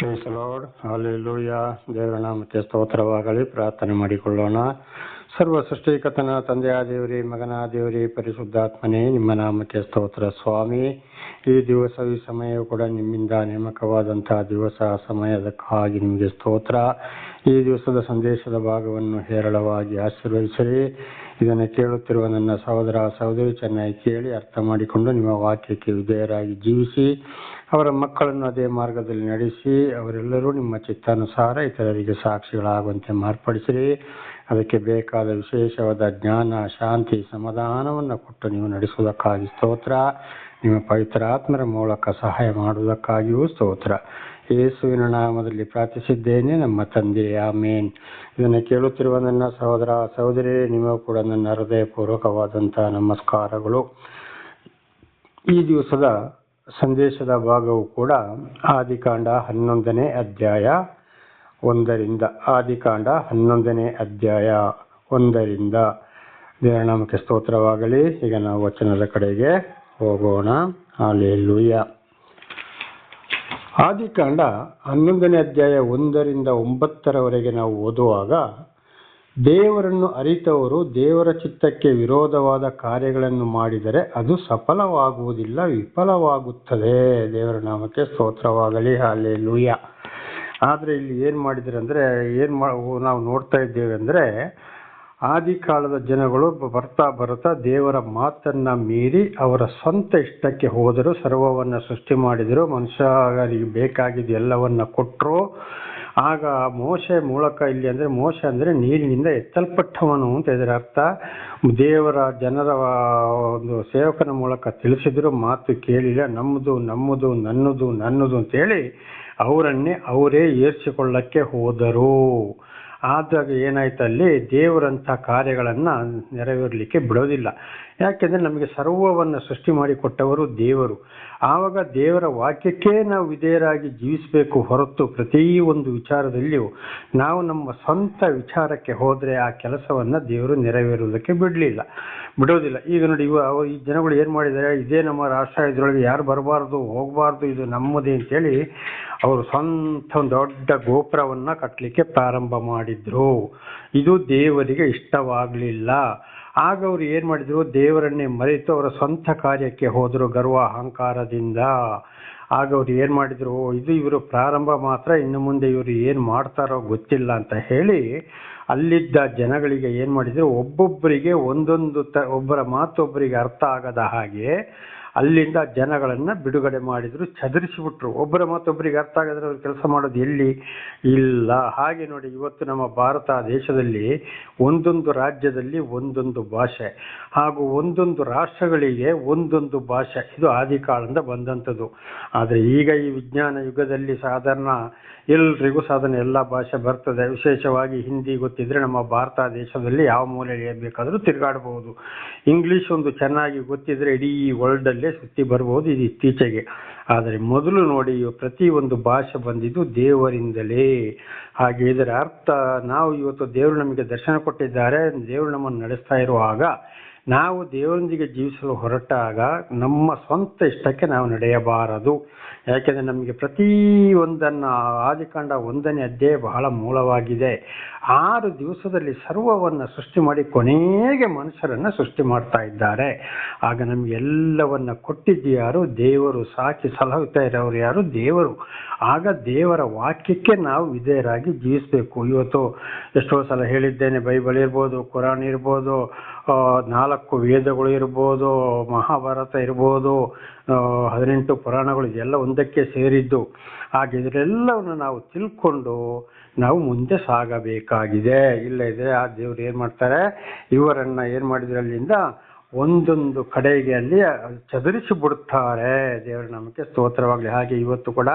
Praise ಅಲ್ಲಿ hallelujah ದೇವರ ನಾಮಕ್ಕೆ ಸ್ತೋತ್ರವಾಗಲಿ. ಪ್ರಾರ್ಥನೆ ಮಾಡಿಕೊಳ್ಳೋಣ. ಸರ್ವ ಸೃಷ್ಟಿಕತನ ತಂದೆಯ ದೇವರಿ ಮಗನ ದೇವರಿ ಪರಿಶುದ್ಧಾತ್ಮನೇ, ನಿಮ್ಮ ನಾಮಕ್ಕೆ ಸ್ತೋತ್ರ ಸ್ವಾಮಿ. ಈ ದಿವಸ, ಈ ಸಮಯವು ಕೂಡ ನಿಮ್ಮಿಂದ ನೇಮಕವಾದಂತಹ ದಿವಸ ಸಮಯದಕ್ಕಾಗಿ ನಿಮಗೆ ಸ್ತೋತ್ರ. ಈ ದಿವಸದ ಸಂದೇಶದ ಭಾಗವನ್ನು ಹೇರಳವಾಗಿ ಆಶೀರ್ವದಿಸಿರಿ. ಇದನ್ನು ಕೇಳುತ್ತಿರುವ ನನ್ನ ಸಹೋದರ, ಸಹೋದರಿ ಚೆನ್ನಾಗಿ ಕೇಳಿ ಅರ್ಥ ಮಾಡಿಕೊಂಡು ನಿಮ್ಮ ವಾಕ್ಯಕ್ಕೆ ವಿಧೇಯರಾಗಿ ಜೀವಿಸಿ. ಅವರ ಮಕ್ಕಳನ್ನು ಅದೇ ಮಾರ್ಗದಲ್ಲಿ ನಡೆಸಿ ಅವರೆಲ್ಲರೂ ನಿಮ್ಮ ಚಿತ್ತಾನುಸಾರ ಇತರರಿಗೆ ಸಾಕ್ಷಿಗಳಾಗುವಂತೆ ಮಾರ್ಪಡಿಸಿರಿ. ಅದಕ್ಕೆ ಬೇಕಾದ ವಿಶೇಷವಾದ ಜ್ಞಾನ, ಶಾಂತಿ, ಸಮಾಧಾನವನ್ನು ಕೊಟ್ಟು ನೀವು ನಡೆಸುವುದಕ್ಕಾಗಿ ಸ್ತೋತ್ರ. ನಿಮ್ಮ ಪವಿತ್ರಾತ್ಮರ ಮೂಲಕ ಸಹಾಯ ಮಾಡುವುದಕ್ಕಾಗಿಯೂ ಸ್ತೋತ್ರ. ಯೇಸುವಿನ ನಾಮದಲ್ಲಿ ಪ್ರಾರ್ಥಿಸಿದ್ದೇನೆ ನಮ್ಮ ತಂದೆ, ಆಮೇನ್. ಇದನ್ನು ಕೇಳುತ್ತಿರುವ ನನ್ನ ಸಹೋದರ, ಸಹೋದರಿ, ನಿಮಗೂ ಕೂಡ ನನ್ನ ಹೃದಯಪೂರ್ವಕವಾದಂತಹ ನಮಸ್ಕಾರಗಳು. ಈ ದಿವಸದ ಸಂದೇಶದ ಭಾಗವು ಕೂಡ ಆದಿಕಾಂಡ ಹನ್ನೊಂದನೇ ಅಧ್ಯಾಯ ಒಂದರಿಂದ, ಆದಿಕಾಂಡ ಹನ್ನೊಂದನೇ ಅಧ್ಯಾಯ ಒಂದರಿಂದ. ದೇವನಾಮಕ್ಕೆ ಸ್ತೋತ್ರವಾಗಲಿ. ಈಗ ನಾವು ವಚನದ ಕಡೆಗೆ ಹೋಗೋಣ. ಹಾಲೆಲೂಯ ಆದಿಕಾಂಡ ಹನ್ನೊಂದನೇ ಅಧ್ಯಾಯ ಒಂದರಿಂದ ಒಂಬತ್ತರವರೆಗೆ ನಾವು ಓದುವಾಗ ದೇವರನ್ನು ಅರಿತವರು ದೇವರ ಚಿತ್ತಕ್ಕೆ ವಿರೋಧವಾದ ಕಾರ್ಯಗಳನ್ನು ಮಾಡಿದರೆ ಅದು ಸಫಲವಾಗುವುದಿಲ್ಲ, ವಿಫಲವಾಗುತ್ತದೆ. ದೇವರ ನಾಮಕ್ಕೆ ಸ್ತೋತ್ರವಾಗಲಿ ಅಲ್ಲೇ ಲೂಯ ಆದರೆ ಇಲ್ಲಿ ಏನು ಮಾಡಿದರೆ ಅಂದರೆ, ಏನು ಮಾ ನಾವು ನೋಡ್ತಾ ಇದ್ದೇವೆ ಅಂದರೆ, ಆದಿ ಕಾಲದ ಜನಗಳು ಬರ್ತಾ ಬರ್ತಾ ದೇವರ ಮಾತನ್ನು ಮೀರಿ ಅವರ ಸ್ವಂತ ಇಷ್ಟಕ್ಕೆ ಹೋದರು, ಸರ್ವವನ್ನು ಸೃಷ್ಟಿ ಮಾಡಿದರು, ಮನುಷ್ಯರಿಗೆ ಬೇಕಾಗಿದ್ದು ಎಲ್ಲವನ್ನು ಕೊಟ್ಟರು ಆಗ ಮೋಶೆ ಮೂಲಕ ಇಲ್ಲಿ ಅಂದ್ರೆ ಮೋಶೆ ಅಂದ್ರೆ ನೀರಿನಿಂದ ಎತ್ತಲ್ಪಟ್ಟವನು ಅಂತ ಇದರ ಅರ್ಥ. ದೇವರ ಜನರ ಒಂದು ಸೇವಕನ ಮೂಲಕ ತಿಳಿಸಿದ್ರು ಮಾತು ಕೇಳಿಲ್ಲ. ನಮ್ಮದು ನಮ್ಮದು, ನನ್ನದು ನನ್ನದು ಅಂತೇಳಿ ಅವರನ್ನೇ ಅವರೇ ಏರ್ಸಿಕೊಳ್ಳಕ್ಕೆ ಹೋದರು. ಆದಾಗ ಏನಾಯ್ತು ಅಲ್ಲಿ ದೇವರಂಥ ಕಾರ್ಯಗಳನ್ನು ನೆರವೇರಲಿಕ್ಕೆ ಬಿಡೋದಿಲ್ಲ. ಯಾಕೆಂದ್ರೆ ನಮಗೆ ಸರ್ವವನ್ನು ಸೃಷ್ಟಿ ಮಾಡಿಕೊಟ್ಟವರು ದೇವರು. ಆವಾಗ ದೇವರ ವಾಕ್ಯಕ್ಕೆ ನಾವು ವಿಧೇಯರಾಗಿ ಜೀವಿಸಬೇಕು ಹೊರತು ಪ್ರತಿ ಒಂದು ವಿಚಾರದಲ್ಲಿಯೂ ನಾವು ನಮ್ಮ ಸ್ವಂತ ವಿಚಾರಕ್ಕೆ ಹೋದರೆ ಆ ಕೆಲಸವನ್ನು ದೇವರು ನೆರವೇರುವುದಕ್ಕೆ ಬಿಡಲಿಲ್ಲ. ಬಿಡೋದಿಲ್ಲ. ಈಗ ನೋಡಿ, ಇವ ಈ ಜನಗಳು ಏನು ಮಾಡಿದ್ದಾರೆ? ಇದೇ ನಮ್ಮ ರಾಷ್ಟ್ರ ಇದರೊಳಗೆ ಯಾರು ಬರಬಾರ್ದು, ಹೋಗಬಾರ್ದು, ಇದು ನಮ್ಮದೇ ಅಂತೇಳಿ ಅವರು ಸ್ವಂತ ಒಂದು ದೊಡ್ಡ ಗೋಪುರವನ್ನು ಕಟ್ಟಲಿಕ್ಕೆ ಪ್ರಾರಂಭ ಮಾಡಿದ್ರು. ಇದು ದೇವರಿಗೆ ಇಷ್ಟವಾಗಲಿಲ್ಲ. ಆಗ ಅವ್ರು ಏನು ಮಾಡಿದರು? ದೇವರನ್ನೇ ಮರೆತು ಅವರ ಸ್ವಂತ ಕಾರ್ಯಕ್ಕೆ ಹೋದರು ಗರ್ವ ಅಹಂಕಾರದಿಂದ ಆಗ ಅವ್ರು ಏನು ಮಾಡಿದ್ರು? ಇದು ಇವರು ಪ್ರಾರಂಭ ಮಾತ್ರ, ಇನ್ನು ಮುಂದೆ ಇವರು ಏನು ಮಾಡ್ತಾರೋ ಗೊತ್ತಿಲ್ಲ ಅಂತ ಹೇಳಿ ಅಲ್ಲಿದ್ದ ಜನಗಳಿಗೆ ಏನು ಮಾಡಿದರು? ಒಬ್ಬೊಬ್ಬರಿಗೆ ಒಂದೊಂದು ತ, ಒಬ್ಬರ ಮಾತೊಬ್ಬರಿಗೆ ಅರ್ಥ ಆಗದ ಹಾಗೆ ಅಲ್ಲಿಂದ ಜನಗಳನ್ನು ಬಿಡುಗಡೆ ಮಾಡಿದ್ರು, ಚದರಿಸಿಬಿಟ್ರು. ಒಬ್ಬರ ಮತ್ತೊಬ್ಬರಿಗೆ ಅರ್ಥ ಆಗದ್ರೆ ಅವ್ರು ಕೆಲಸ ಮಾಡೋದು ಎಲ್ಲಿ? ಇಲ್ಲ. ಹಾಗೆ ನೋಡಿ, ಇವತ್ತು ನಮ್ಮ ಭಾರತ ದೇಶದಲ್ಲಿ ಒಂದೊಂದು ರಾಜ್ಯದಲ್ಲಿ ಒಂದೊಂದು ಭಾಷೆ ಹಾಗೂ ಒಂದೊಂದು ರಾಷ್ಟ್ರಗಳಿಗೆ ಒಂದೊಂದು ಭಾಷೆ. ಇದು ಆದಿ ಕಾಲದಿಂದ ಬಂದಂಥದ್ದು. ಆದರೆ ಈಗ ಈ ವಿಜ್ಞಾನ ಯುಗದಲ್ಲಿ ಸಾಧಾರಣ ಎಲ್ರಿಗೂ ಸಾಧನೆ, ಎಲ್ಲ ಭಾಷೆ ಬರ್ತದೆ. ವಿಶೇಷವಾಗಿ ಹಿಂದಿ ಗೊತ್ತಿದ್ರೆ ನಮ್ಮ ಭಾರತ ದೇಶದಲ್ಲಿ ಯಾವ ಮೂಲೆಯಲ್ಲಿ ಬೇಕಾದರೂ ತಿರುಗಾಡಬಹುದು. ಇಂಗ್ಲಿಷ್ ಒಂದು ಚೆನ್ನಾಗಿ ಗೊತ್ತಿದ್ರೆ ಇಡೀ ವರ್ಲ್ಡ್ ಅಲ್ಲೇ ಸುತ್ತಿ ಬರಬಹುದು ಇದು ಇತ್ತೀಚೆಗೆ. ಆದರೆ ಮೊದಲು ನೋಡಿ ಪ್ರತಿ ಒಂದು ಭಾಷೆ ಬಂದಿದ್ದು ದೇವರಿಂದಲೇ. ಹಾಗೆ ಇದರ ಅರ್ಥ, ನಾವು ಇವತ್ತು ದೇವರು ನಮಗೆ ದರ್ಶನ ಕೊಟ್ಟಿದ್ದಾರೆ, ದೇವರು ನಮ್ಮನ್ನು ನಡೆಸ್ತಾ ಇರುವಾಗ ನಾವು ದೇವರೊಂದಿಗೆ ಜೀವಿಸಲು ಹೊರಟಾಗ ನಮ್ಮ ಸ್ವಂತ ಇಷ್ಟಕ್ಕೆ ನಾವು ನಡೆಯಬಾರದು. ಯಾಕೆಂದರೆ ನಮಗೆ ಪ್ರತಿ ಒಂದನ್ನು, ಆದಿಕಾಂಡ ಒಂದನೇ ಅಧ್ಯಾಯ ಬಹಳ ಮೂಲವಾಗಿದೆ. ಆರು ದಿವಸದಲ್ಲಿ ಸರ್ವವನ್ನು ಸೃಷ್ಟಿ ಮಾಡಿ ಕೊನೆಗೆ ಮನುಷ್ಯರನ್ನು ಸೃಷ್ಟಿ ಮಾಡ್ತಾ ಇದ್ದಾರೆ. ಆಗ ನಮಗೆ ಎಲ್ಲವನ್ನ ಕೊಟ್ಟಿದ್ದು ಯಾರು? ದೇವರು. ಸಾಕಿ ಸಲಹುತ್ತಾ ಇರೋರು ಯಾರು? ದೇವರು. ಆಗ ದೇವರ ವಾಕ್ಯಕ್ಕೆ ನಾವು ವಿಧೇಯರಾಗಿ ಜೀವಿಸಬೇಕು. ಇವತ್ತು ಎಷ್ಟೋ ಸಲ ಹೇಳಿದ್ದೇನೆ, ಬೈಬಲ್ ಇರ್ಬೋದು, ಕುರಾನ್ ಇರ್ಬೋದು ನಾಲ್ಕು ವೇದಗಳು ಇರ್ಬೋದು, ಮಹಾಭಾರತ ಇರ್ಬೋದು ಹದಿನೆಂಟು ಪುರಾಣಗಳು ಇದೆಲ್ಲ ಒಂದಕ್ಕೆ ಸೇರಿದ್ದು. ಹಾಗೆ ಇದರೆಲ್ಲವನ್ನು ನಾವು ತಿಳ್ಕೊಂಡು ನಾವು ಮುಂದೆ ಸಾಗಬೇಕಾಗಿದೆ. ಇಲ್ಲ ಇದ್ರೆ ಆ ದೇವ್ರು ಏನು ಮಾಡ್ತಾರೆ? ಇವರನ್ನು ಏನು ಮಾಡಿದ್ರು ಅಲ್ಲಿಂದ ಒಂದೊಂದು ಕಡೆಗೆ ಅಲ್ಲಿ ಚದುರಿಸಿ ಬಿಡುತ್ತಾರೆ. ದೇವರ ನಮಗೆ ಸ್ತೋತ್ರವಾಗಲಿ. ಹಾಗೆ ಇವತ್ತು ಕೂಡ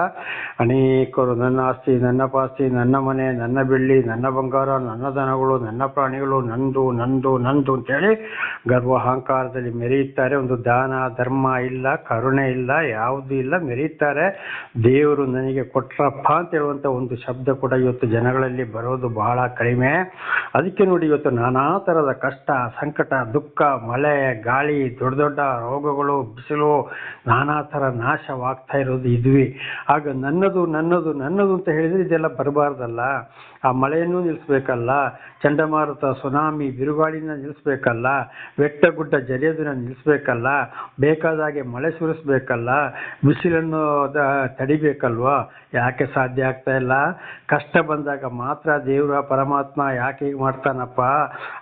ಅನೇಕರು ನನ್ನ ಆಸ್ತಿ, ನನ್ನ ಪಾಸ್ತಿ, ನನ್ನ ಮನೆ, ನನ್ನ ಬೆಳ್ಳಿ, ನನ್ನ ಬಂಗಾರ, ನನ್ನ ದನಗಳು, ನನ್ನ ಪ್ರಾಣಿಗಳು, ನಂದು ನಂದು ನಂದು ಅಂತೇಳಿ ಗರ್ವ ಅಹಂಕಾರದಲ್ಲಿ ಮೆರೆಯುತ್ತಾರೆ. ಒಂದು ದಾನ, ಧರ್ಮ ಇಲ್ಲ, ಕರುಣೆ ಇಲ್ಲ, ಯಾವುದು ಇಲ್ಲ, ಮೆರೆಯುತ್ತಾರೆ. ದೇವರು ನನಗೆ ಕೊಟ್ರಪ್ಪ ಅಂತ ಹೇಳುವಂತ ಒಂದು ಶಬ್ದ ಕೂಡ ಇವತ್ತು ಜನಗಳಲ್ಲಿ ಬರೋದು ಬಹಳ ಕಡಿಮೆ. ಅದಕ್ಕೆ ನೋಡಿ ಇವತ್ತು ನಾನಾ ತರದ ಕಷ್ಟ, ಸಂಕಟ, ದುಃಖ, ಮಳೆ ಗಾಳಿ, ದೊಡ್ಡ ದೊಡ್ಡ ರೋಗಗಳು, ಬಿಸಿಲು ನಾನಾ ಥರ ನಾಶವಾಗ್ತಾ ಇರೋದು ಇದ್ವಿ. ಆಗ ನನ್ನದು ನನ್ನದು ನನ್ನದು ಅಂತ ಹೇಳಿದ್ರೆ ಇದೆಲ್ಲ ಬರಬಾರ್ದಲ್ಲ. ಆ ಮಳೆಯನ್ನು ನಿಲ್ಲಿಸ್ಬೇಕಲ್ಲ, ಚಂಡಮಾರುತ, ಸುನಾಮಿ, ಬಿರುಗಾಳಿನ ನಿಲ್ಲಿಸ್ಬೇಕಲ್ಲ ಬೆಟ್ಟ ಗುಡ್ಡ ಜರಿಯೋದನ್ನ ನಿಲ್ಲಿಸ್ಬೇಕಲ್ಲ ಬೇಕಾದಾಗೆ ಮಳೆ ಸುರಿಸ್ಬೇಕಲ್ಲ, ಬಿಸಿಲನ್ನು ತಡಿಬೇಕಲ್ವೋ? ಯಾಕೆ ಸಾಧ್ಯ ಆಗ್ತಾ ಇಲ್ಲ? ಕಷ್ಟ ಬಂದಾಗ ಮಾತ್ರ ದೇವರ ಪರಮಾತ್ಮ ಯಾಕೆ ಹೀಗೆ ಮಾಡ್ತಾನಪ್ಪ?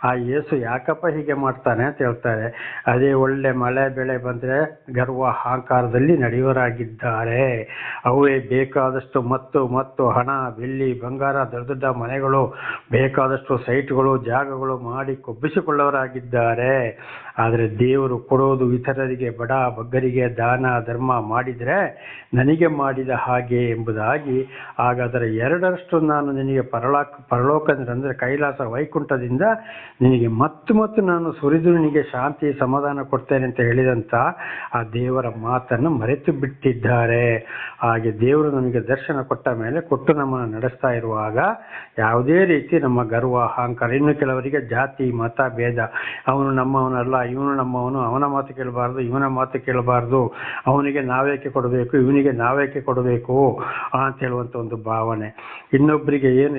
ಆ ಯೇಸು ಯಾಕಪ್ಪ ಹೀಗೆ ಮಾಡ್ತಾನೆ ಅಂತ ಹೇಳ್ತಾರೆ. ಅದೇ ಒಳ್ಳೆ ಮಳೆ ಬೆಳೆ ಬಂದರೆ ಗರ್ವ ಅಹಂಕಾರದಲ್ಲಿ ನಡೆಯುವರಾಗಿದ್ದಾರೆ. ಅವೇ ಬೇಕಾದಷ್ಟು ಮತ್ತು ಮತ್ತು ಹಣ, ಬೆಳ್ಳಿ, ಬಂಗಾರ, ದೊಡ್ಡ ದೊಡ್ಡ ಮನೆಗಳು, ಬೇಕಾದಷ್ಟು ಸೈಟ್ಗಳು, ಜಾಗಗಳು ಮಾಡಿ ಕೊಬ್ಬಿಸಿಕೊಳ್ಳೋರಾಗಿದ್ದಾರೆ ಆದರೆ ದೇವರು ಕೊಡೋದು ಇತರರಿಗೆ ಬಡ, ಬಗ್ಗರಿಗೆ ದಾನ, ಧರ್ಮ ಮಾಡಿದರೆ ನನಗೆ ಮಾಡಿದ ಹಾಗೆ ಎಂಬುದಾಗಿ ಹಾಗಾದರೆ ಎರಡರಷ್ಟು ನಾನು ನಿನಗೆ ಪರಲೋಕ ಪರಲೋಕ ಅಂದರೆ ಕೈಲಾಸ ವೈಕುಂಠದಿಂದ ನಿನಗೆ ಮತ್ತು ಮತ್ತು ನಾನು ಸುರಿದು ನಿನಗೆ ಶಾಂತಿ, ಸಮಾಧಾನ ಕೊಡ್ತೇನೆ ಅಂತ ಹೇಳಿದಂಥ ಆ ದೇವರ ಮಾತನ್ನು ಮರೆತು ಬಿಟ್ಟಿದ್ದಾರೆ. ಹಾಗೆ ದೇವರು ನಮಗೆ ದರ್ಶನ ಕೊಟ್ಟ ಮೇಲೆ ಕೊಟ್ಟು ನಮ್ಮನ್ನು ನಡೆಸ್ತಾ ಇರುವಾಗ ಯಾವುದೇ ರೀತಿ ನಮ್ಮ ಗರ್ವ, ಅಹಂಕಾರ, ಇನ್ನು ಕೆಲವರಿಗೆ ಜಾತಿ, ಮತ, ಭೇದ, ಅವನು ನಮ್ಮವನಲ್ಲ, ಇವನು ನಮ್ಮವನು, ಅವನ ಮಾತು ಕೇಳಬಾರ್ದು, ಇವನ ಮಾತು ಕೇಳಬಾರ್ದು, ಅವನಿಗೆ ನಾವೇಕೆ ಕೊಡಬೇಕು, ಇವನಿಗೆ ನಾವೇಕೆ ಕೊಡಬೇಕು ಅಂತ ಹೇಳುವಂಥ ಒಂದು ಭಾವನೆ. ಇನ್ನೊಬ್ಬರಿಗೆ ಏನು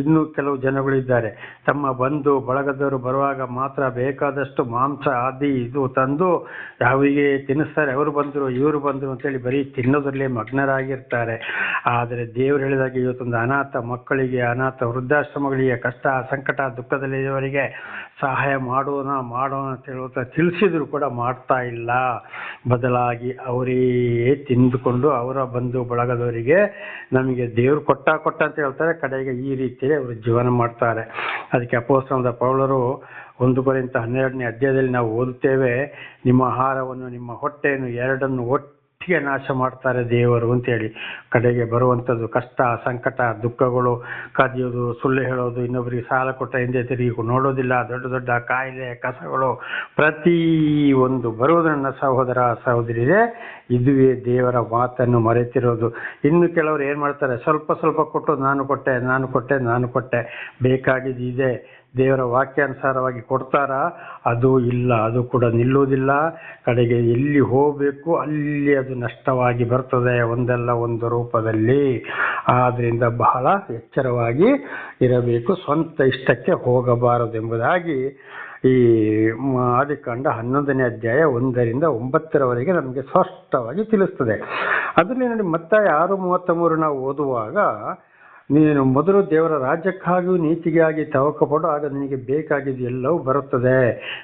ಇನ್ನು ಕೆಲವು ಜನಗಳಿದ್ದಾರೆ. ತಮ್ಮ ಬಂಧು ಬಳಗದವರು ಬರುವಾಗ ಮಾತ್ರ ಬೇಕಾದಷ್ಟು ಮಾಂಸ, ಆದಿ ಇದು ತಂದು ಯಾವಿಗೆ ತಿನ್ನಿಸ್ತಾರೆ, ಅವರು ಬಂದರು, ಇವರು ಬಂದರು ಅಂತೇಳಿ ಬರೀ ತಿನ್ನೋದ್ರಲ್ಲೇ ಮಗ್ನರಾಗಿರ್ತಾರೆ. ಆದರೆ ದೇವರು ಹೇಳಿದಾಗ ಇವತ್ತೊಂದು ಅನಾಥ ಮಕ್ಕಳಿಗೆ ಅನಾಥ ವೃದ್ಧಾಶ್ರಮಗಳಿಗೆ ಕಷ್ಟ, ಸಂಕಟ ದುಃಖದಲ್ಲಿರುವವರಿಗೆ ಸಹಾಯ ಮಾಡೋಣ ಮಾಡೋಣ ಅಂತ ಹೇಳುವಂಥ ತಿಳಿಸಿದ್ರು ಕೂಡ ಮಾಡ್ತಾ ಇಲ್ಲ. ಬದಲಾಗಿ ಅವರೇ ತಿಂದುಕೊಂಡು ಅವರ ಬಂಧು ಬಳಗದವರಿಗೆ ನಮಗೆ ದೇವ್ರು ಕೊಟ್ಟ ಕೊಟ್ಟ ಅಂತ ಹೇಳ್ತಾರೆ. ಕಡೆಗೆ ಈ ರೀತಿಯಲ್ಲಿ ಅವರು ಜೀವನ ಮಾಡ್ತಾರೆ. ಅದಕ್ಕೆ ಅಪೋಸ್ತನದ ಪೌಲರು ಒಂದು ಕಡೆಯಿಂದ ಹನ್ನೆರಡನೇ ಅಧ್ಯಾಯದಲ್ಲಿ ನಾವು ಓದುತ್ತೇವೆ, ನಿಮ್ಮ ಆಹಾರವನ್ನು, ನಿಮ್ಮ ಹೊಟ್ಟೆಯನ್ನು ಎರಡನ್ನು ಒಟ್ಟಿಗೆ ನಾಶ ಮಾಡ್ತಾರೆ ದೇವರು ಅಂತೇಳಿ ಕಡೆಗೆ ಬರುವಂಥದ್ದು ಕಷ್ಟ, ಸಂಕಟ, ದುಃಖಗಳು ಕದಿಯೋದು, ಸುಳ್ಳು ಹೇಳೋದು ಇನ್ನೊಬ್ಬರಿಗೆ ಸಾಲ ಕೊಟ್ಟ ಹಿಂದೆ ತಿರುಗಿ ನೋಡೋದಿಲ್ಲ, ದೊಡ್ಡ ದೊಡ್ಡ ಕಾಯಿಲೆ, ಕಸಗಳು, ಪ್ರತಿ ಒಂದು ಬರುವುದನ್ನು ಸಹೋದರ, ಸಹೋದರಿಯರೇ, ಇದುವೇ ದೇವರ ಮಾತನ್ನು ಮರೆತಿರೋದು. ಇನ್ನು ಕೆಲವರು ಏನು ಮಾಡ್ತಾರೆ, ಸ್ವಲ್ಪ ಸ್ವಲ್ಪ ಕೊಟ್ಟು ನಾನು ಕೊಟ್ಟೆ ನಾನು ಕೊಟ್ಟೆ ನಾನು ಕೊಟ್ಟೆ, ಬೇಕಾಗಿದ್ದು ಇದೆ. ದೇವರ ವಾಕ್ಯಾನುಸಾರವಾಗಿ ಕೊಡ್ತಾರಾ? ಅದು ಇಲ್ಲ, ಅದು ಕೂಡ ನಿಲ್ಲುವುದಿಲ್ಲ. ಕಡೆಗೆ ಎಲ್ಲಿ ಹೋಗಬೇಕು, ಅಲ್ಲಿ ಅದು ನಷ್ಟವಾಗಿ ಬರ್ತದೆ ಒಂದಲ್ಲ ಒಂದು ರೂಪದಲ್ಲಿ. ಆದ್ದರಿಂದ ಬಹಳ ಎಚ್ಚರವಾಗಿ ಇರಬೇಕು, ಸ್ವಂತ ಇಷ್ಟಕ್ಕೆ ಹೋಗಬಾರದು ಎಂಬುದಾಗಿ ಈ ಆದಿಕಾಂಡ ಹನ್ನೊಂದನೇ ಅಧ್ಯಾಯ ಒಂದರಿಂದ ಒಂಬತ್ತರವರೆಗೆ ನಮಗೆ ಸ್ಪಷ್ಟವಾಗಿ ತಿಳಿಸ್ತದೆ. ಅದರಲ್ಲಿ ನೋಡಿ ಮತ್ತೆ ಆರು ಮೂವತ್ತ ಮೂರು ನಾವು ಓದುವಾಗ ನೀನು ಮೊದಲು ದೇವರ ರಾಜ್ಯಕ್ಕಾಗಿಯೂ ನೀತಿಗಾಗಿ ತವಕಪಡು, ಆಗ ನಿನಗೆ ಬೇಕಾಗಿದ್ದು ಎಲ್ಲವೂ ಬರುತ್ತದೆ.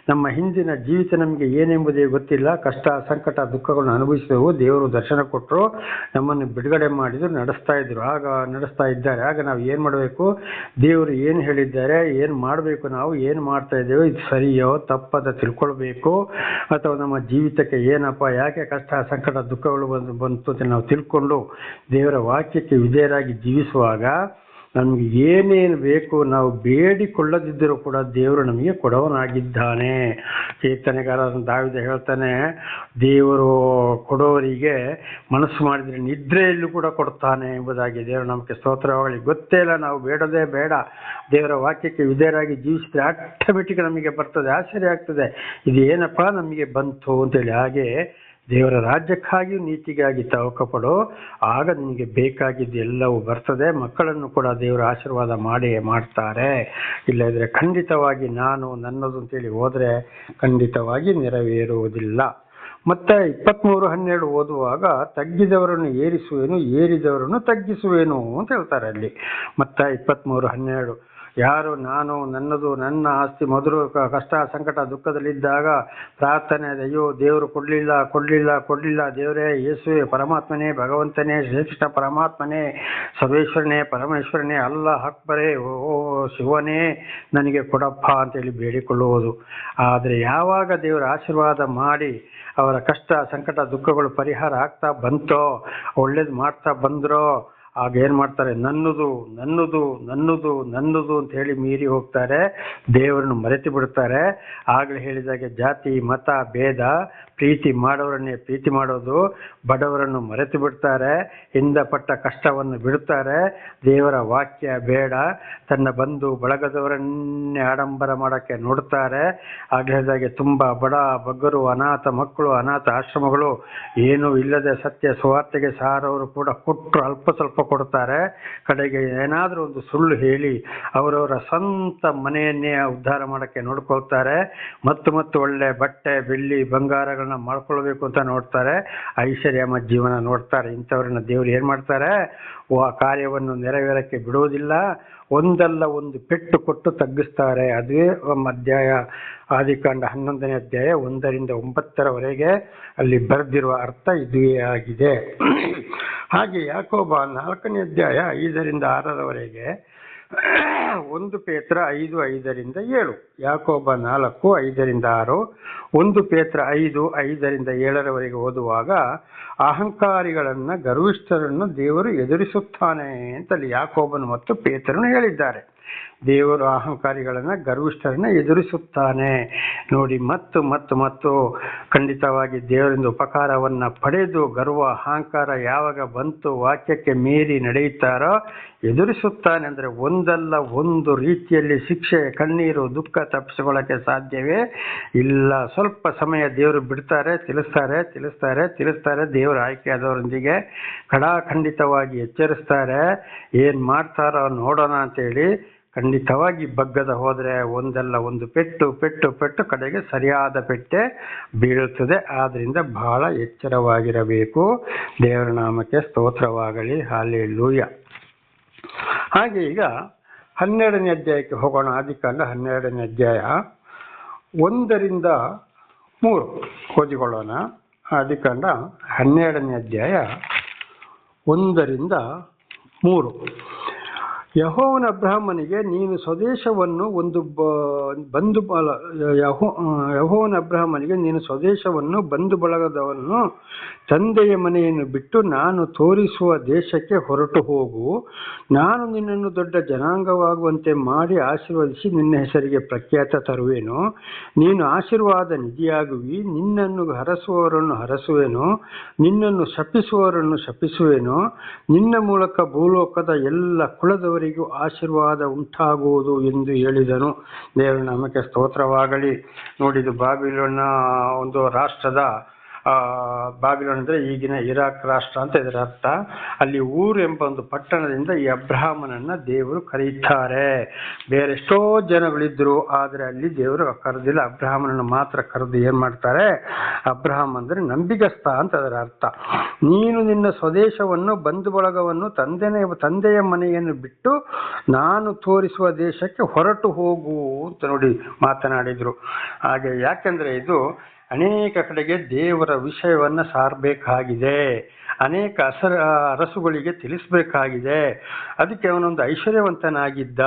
ನಮ್ಮ ಹಿಂದಿನ ಜೀವಿತ ನಮಗೆ ಏನೆಂಬುದೇ ಗೊತ್ತಿಲ್ಲ. ಕಷ್ಟ, ಸಂಕಟ, ದುಃಖಗಳನ್ನು ಅನುಭವಿಸಿದವು. ದೇವರು ದರ್ಶನ ಕೊಟ್ಟರು. ನಮ್ಮನ್ನು ಬಿಡುಗಡೆ ಮಾಡಿದ್ರು, ನಡೆಸ್ತಾ ಇದ್ರು. ಆಗ ನಡೆಸ್ತಾ ಇದ್ದಾರೆ. ಆಗ ನಾವು ಏನು ಮಾಡಬೇಕು? ದೇವರು ಏನು ಹೇಳಿದ್ದಾರೆ? ಏನು ಮಾಡಬೇಕು ನಾವು? ಏನು ಮಾಡ್ತಾ ಇದ್ದೇವೆ? ಇದು ಸರಿಯೋ ತಪ್ಪದ ತಿಳ್ಕೊಳ್ಬೇಕು. ಅಥವಾ ನಮ್ಮ ಜೀವಿತಕ್ಕೆ ಏನಪ್ಪ, ಯಾಕೆ ಕಷ್ಟ, ಸಂಕಟ, ದುಃಖಗಳು ಬಂದು ಬಂತು ಅಂತ ನಾವು ತಿಳ್ಕೊಂಡು ದೇವರ ವಾಕ್ಯಕ್ಕೆ ವಿಧೇಯರಾಗಿ ಜೀವಿಸುವಾಗ ನಮಗೆ ಏನೇನು ಬೇಕು ನಾವು ಬೇಡಿಕೊಳ್ಳದಿದ್ದರೂ ಕೂಡ ದೇವರು ನಮಗೆ ಕೊಡವನಾಗಿದ್ದಾನೆ. ಕೀರ್ತನೆಗಾರ ದಾವಿದ ಹೇಳ್ತಾನೆ, ದೇವರು ಕೊಡೋರಿಗೆ ಮನಸ್ಸು ಮಾಡಿದರೆ ನಿದ್ರೆಯಲ್ಲೂ ಕೂಡ ಕೊಡ್ತಾನೆ ಎಂಬುದಾಗಿ ದೇವರು ನಮಗೆ ಸ್ತೋತ್ರವಾಗಲಿ. ಗೊತ್ತೇ ಇಲ್ಲ, ನಾವು ಬೇಡದೇ ಬೇಡ. ದೇವರ ವಾಕ್ಯಕ್ಕೆ ವಿಧೇಯರಾಗಿ ಜೀವಿಸಿದ್ರೆ ಆಟೋಮೆಟಿಕ್ ನಮಗೆ ಬರ್ತದೆ, ಆಶ್ಚರ್ಯ ಆಗ್ತದೆ. ಇದು ಏನಪ್ಪ ನಮಗೆ ಬಂತು ಅಂತೇಳಿ. ಹಾಗೆ ದೇವರ ರಾಜ್ಯಕ್ಕಾಗಿಯೂ ನೀತಿಗಾಗಿ ತವಕಪಡು, ಆಗ ನಿನಗೆ ಬೇಕಾಗಿದ್ದು ಎಲ್ಲವೂ ಬರ್ತದೆ. ಮಕ್ಕಳನ್ನು ಕೂಡ ದೇವರ ಆಶೀರ್ವಾದ ಮಾಡಿ ಮಾಡ್ತಾರೆ. ಇಲ್ಲದ್ರೆ ಖಂಡಿತವಾಗಿ ನಾನು ನನ್ನದು ಅಂತೇಳಿ ಹೋದರೆ ಖಂಡಿತವಾಗಿ ನೆರವೇರುವುದಿಲ್ಲ. ಮತ್ತೆ ಇಪ್ಪತ್ಮೂರು ಹನ್ನೆರಡು ಓದುವಾಗ, ತಗ್ಗಿದವರನ್ನು ಏರಿಸುವೇನು, ಏರಿದವರನ್ನು ತಗ್ಗಿಸುವೇನು ಅಂತ ಹೇಳ್ತಾರೆ ಅಲ್ಲಿ. ಮತ್ತೆ ಇಪ್ಪತ್ಮೂರು ಹನ್ನೆರಡು. ಯಾರು ನಾನು ನನ್ನದು ನನ್ನ ಆಸ್ತಿ ಮೊದಲು ಕಷ್ಟ ಸಂಕಟ ದುಃಖದಲ್ಲಿದ್ದಾಗ ಪ್ರಾರ್ಥನೆ, ಅಯ್ಯೋ, ದೇವರು ಕೊಡಲಿಲ್ಲ ಕೊಡಲಿಲ್ಲ ಕೊಡಲಿಲ್ಲ, ದೇವರೇ, ಯೇಸುವೆ, ಪರಮಾತ್ಮನೇ, ಭಗವಂತನೇ ಶ್ರೇಷ್ಠ ಪರಮಾತ್ಮನೇ, ಸರ್ವೇಶ್ವರನೇ, ಪರಮೇಶ್ವರನೇ, ಅಲ್ಲ ಹಕ್ಬರೇ ಓ, ಶಿವನೇ, ನನಗೆ ಕೊಡಪ್ಪ ಅಂತೇಳಿ ಬೇಡಿಕೊಳ್ಳುವುದು. ಆದರೆ ಯಾವಾಗ ದೇವರ ಆಶೀರ್ವಾದ ಮಾಡಿ ಅವರ ಕಷ್ಟ, ಸಂಕಟ, ದುಃಖಗಳು ಪರಿಹಾರ ಆಗ್ತಾ ಬಂತೋ, ಒಳ್ಳೇದು ಮಾಡ್ತಾ ಬಂದ್ರೋ ಆಗ ಏನು ಮಾಡ್ತಾರೆ, ನನ್ನದು ನನ್ನದು ನನ್ನದು ನನ್ನದು ಅಂತ ಹೇಳಿ ಮೀರಿ ಹೋಗ್ತಾರೆ. ದೇವರನ್ನು ಮರೆತು ಬಿಡ್ತಾರೆ. ಆಗಲೇ ಹೇಳಿದಾಗೆ ಜಾತಿ, ಮತ, ಭೇದ ಪ್ರೀತಿ ಮಾಡೋರನ್ನೇ ಪ್ರೀತಿ ಮಾಡೋದು ಬಡವರನ್ನು ಮರೆತು ಬಿಡ್ತಾರೆ ಹಿಂದ ಪಟ್ಟ ಕಷ್ಟವನ್ನು ಬಿಡುತ್ತಾರೆ. ದೇವರ ವಾಕ್ಯ ಬೇಡ. ತನ್ನ ಬಂಧು ಬಳಗದವರನ್ನೇ ಆಡಂಬರ ಮಾಡೋಕ್ಕೆ ನೋಡ್ತಾರೆ ಆಗ್ರಹದಾಗೆ ತುಂಬ ಬಡ ಬಗ್ಗರು, ಅನಾಥ ಮಕ್ಕಳು, ಅನಾಥ ಆಶ್ರಮಗಳು ಏನೂ ಇಲ್ಲದೆ ಸತ್ಯ ಸುವಾರ್ತೆಗೆ ಸಾರವರು ಕೂಡ ಕೊಟ್ಟರು ಅಲ್ಪ ಸ್ವಲ್ಪ ಕೊಡ್ತಾರೆ ಕಡೆಗೆ ಏನಾದರೂ ಒಂದು ಸುಳ್ಳು ಹೇಳಿ ಅವರವರ ಸ್ವಂತ ಮನೆಯನ್ನೇ ಉದ್ಧಾರ ಮಾಡೋಕ್ಕೆ ನೋಡ್ಕೊಳ್ತಾರೆ. ಮತ್ತು ಮತ್ತು ಒಳ್ಳೆ ಬಟ್ಟೆ, ಬೆಳ್ಳಿ, ಬಂಗಾರಗಳನ್ನ ಮಾಡ್ಕೊಳ್ಬೇಕು ಅಂತ ನೋಡ್ತಾರೆ. ಐಶ್ವರ್ಯಮ ಜೀವನ ನೋಡ್ತಾರೆ. ಇಂಥವ್ರನ್ನ ದೇವ್ರು ಏನು ಮಾಡ್ತಾರೆ? ಆ ಕಾರ್ಯವನ್ನು ನೆರವೇರಕ್ಕೆ ಬಿಡುವುದಿಲ್ಲ. ಒಂದಲ್ಲ ಒಂದು ಪೆಟ್ಟು ಕೊಟ್ಟು ತಗ್ಗಿಸ್ತಾರೆ. ಅದುವೇ ಅಧ್ಯಾಯ, ಆದಿಕಾಂಡ ಹನ್ನೊಂದನೇ ಅಧ್ಯಾಯ ಒಂದರಿಂದ ಒಂಬತ್ತರವರೆಗೆ ಅಲ್ಲಿ ಬರೆದಿರುವ ಅರ್ಥ ಇದುವೇ ಆಗಿದೆ. ಹಾಗೆ ಯಾಕೋಬ ನಾಲ್ಕನೇ ಅಧ್ಯಾಯ ಐದರಿಂದ ಆರರವರೆಗೆ ಒಂದು ಪೇತ್ರ ಐದು, ಐದರಿಂದ ಏಳು. ಯಾಕೋಬ ನಾಲ್ಕು, ಐದರಿಂದ ಆರು. ಒಂದು ಪೇತ್ರ ಐದು, ಐದರಿಂದ ಏಳರವರೆಗೆ ಓದುವಾಗ ಅಹಂಕಾರಿಗಳನ್ನು, ಗರ್ವಿಷ್ಠರನ್ನು ದೇವರು ಎದುರಿಸುತ್ತಾನೆ ಅಂತ ಅಲ್ಲಿ ಯಾಕೋಬನು ಮತ್ತು ಪೇತ್ರನು ಹೇಳಿದ್ದಾರೆ. ದೇವರು ಅಹಂಕಾರಿಗಳನ್ನು ಗರ್ವಿಷ್ಠರನ್ನ ಎದುರಿಸುತ್ತಾನೆ. ನೋಡಿ, ಮತ್ತು ಮತ್ತು ಮತ್ತು ಖಂಡಿತವಾಗಿ ದೇವರಿಂದ ಉಪಕಾರವನ್ನ ಪಡೆದು ಗರ್ವ, ಅಹಂಕಾರ ಯಾವಾಗ ಬಂತು, ವಾಕ್ಯಕ್ಕೆ ಮೀರಿ ನಡೆಯುತ್ತಾರೋ ಎದುರಿಸುತ್ತಾನೆ ಅಂದ್ರೆ ಒಂದಲ್ಲ ಒಂದು ರೀತಿಯಲ್ಲಿ ಶಿಕ್ಷೆ, ಕಣ್ಣೀರು, ದುಃಖ ತಪ್ಪಿಸಿಕೊಳ್ಳಕ್ಕೆ ಸಾಧ್ಯವೇ ಇಲ್ಲ. ಸ್ವಲ್ಪ ಸಮಯ ದೇವರು ಬಿಡ್ತಾರೆ, ತಿಳಿಸ್ತಾರೆ ತಿಳಿಸ್ತಾರೆ ತಿಳಿಸ್ತಾರೆ. ದೇವರ ಆಯ್ಕೆಯಾದವರೊಂದಿಗೆ ಕಡಾಖಂಡಿತವಾಗಿ ಎಚ್ಚರಿಸ್ತಾರೆ. ಏನು ಮಾಡ್ತಾರೋ ನೋಡೋಣ ಅಂತೇಳಿ ಖಂಡಿತವಾಗಿ ಬಗ್ಗದ ಹೋದರೆ ಒಂದಲ್ಲ ಒಂದು ಪೆಟ್ಟು ಪೆಟ್ಟು ಪೆಟ್ಟು ಕಡೆಗೆ ಸರಿಯಾದ ಪೆಟ್ಟೆ ಬೀಳುತ್ತದೆ. ಆದ್ದರಿಂದ ಬಹಳ ಎಚ್ಚರವಾಗಿರಬೇಕು. ದೇವರ ನಾಮಕ್ಕೆ ಸ್ತೋತ್ರವಾಗಲಿ. ಹಾಲೆಲೂಯ ಹಾಗೆ ಈಗ ಹನ್ನೆರಡನೇ ಅಧ್ಯಾಯಕ್ಕೆ ಹೋಗೋಣ. ಆದಿಕಾಂಡ ಹನ್ನೆರಡನೇ ಅಧ್ಯಾಯ ಒಂದರಿಂದ ಮೂರು. ಓದಿಕೊಳ್ಳೋಣ. ಆದಿಕಾಂಡ ಹನ್ನೆರಡನೇ ಅಧ್ಯಾಯ ಒಂದರಿಂದ ಮೂರು. ಯಹೋವನ ಅಬ್ರಾಹ್ಮನಿಗೆ, ನೀನು ಸ್ವದೇಶವನ್ನು ಒಂದು ಬ- ಬಂಧು ಬಲ, ಯಹೋ, ಯಹೋವನ ಅಬ್ರಾಹ್ಮನಿಗೆ, ನೀನು ಸ್ವದೇಶವನ್ನು ಬಂಧು ಬಳಗದವನ್ನು ತಂದೆಯ ಮನೆಯನ್ನು ಬಿಟ್ಟು ನಾನು ತೋರಿಸುವ ದೇಶಕ್ಕೆ ಹೊರಟು ಹೋಗು. ನಾನು ನಿನ್ನನ್ನು ದೊಡ್ಡ ಜನಾಂಗವಾಗುವಂತೆ ಮಾಡಿ ಆಶೀರ್ವದಿಸಿ ನಿನ್ನ ಹೆಸರಿಗೆ ಪ್ರಖ್ಯಾತ ತರುವೆನು. ನೀನು ಆಶೀರ್ವಾದ ನಿಧಿಯಾಗುವಿ. ನಿನ್ನನ್ನು ಹರಸುವವರನ್ನು ಹರಸುವೆನು. ನಿನ್ನನ್ನು ಶಪಿಸುವವರನ್ನು ಶಪಿಸುವೆನು. ನಿನ್ನ ಮೂಲಕ ಭೂಲೋಕದ ಎಲ್ಲ ಕುಲದವರಿಗೂ ಆಶೀರ್ವಾದ ಉಂಟಾಗುವುದು ಎಂದು ಹೇಳಿದನು. ದೇವರ ನಮಗೆ ಸ್ತೋತ್ರವಾಗಲಿ. ನೋಡಿದು ಬಾಬಿಲೋನ ಒಂದು ರಾಷ್ಟ್ರದ ಬಾಬಿಲೋನ್ ಅಂದ್ರೆ ಈಗಿನ ಇರಾಕ್ ರಾಷ್ಟ್ರ ಅಂತ ಇದರ ಅರ್ಥ. ಅಲ್ಲಿ ಊರು ಎಂಬ ಒಂದು ಪಟ್ಟಣದಿಂದ ಈ ಅಬ್ರಾಹ್ಮನನ್ನು ದೇವರು ಕರೆಯುತ್ತಾರೆ ಬೇರೆಷ್ಟೋ ಜನಗಳಿದ್ರು, ಆದ್ರೆ ಅಲ್ಲಿ ದೇವರು ಕರೆದಿಲ್ಲ. ಅಬ್ರಾಹ್ಮನನ್ನು ಮಾತ್ರ ಕರೆದು ಏನು ಮಾಡ್ತಾರೆ? ಅಬ್ರಾಹ್ಮ ಅಂದ್ರೆ ನಂಬಿಗಸ್ತ ಅಂತ ಅದರ ಅರ್ಥ. ನೀನು ನಿನ್ನ ಸ್ವದೇಶವನ್ನು ಬಂಧು ಬಳಗವನ್ನು ತಂದೆನೇ, ತಂದೆಯ ಮನೆಯನ್ನು ಬಿಟ್ಟು ನಾನು ತೋರಿಸುವ ದೇಶಕ್ಕೆ ಹೊರಟು ಹೋಗು ಅಂತ ನೋಡಿ ಮಾತನಾಡಿದ್ರು. ಹಾಗೆ ಯಾಕೆಂದ್ರೆ ಇದು ಅನೇಕ ಕಡೆಗೆ ದೇವರ ವಿಷಯವನ್ನು ಸಾರಬೇಕಾಗಿದೆ. ಅನೇಕ ಅಸರ ಅರಸುಗಳಿಗೆ ತಿಳಿಸಬೇಕಾಗಿದೆ. ಅದಕ್ಕೆ ಅವನೊಂದು ಐಶ್ವರ್ಯವಂತನಾಗಿದ್ದ.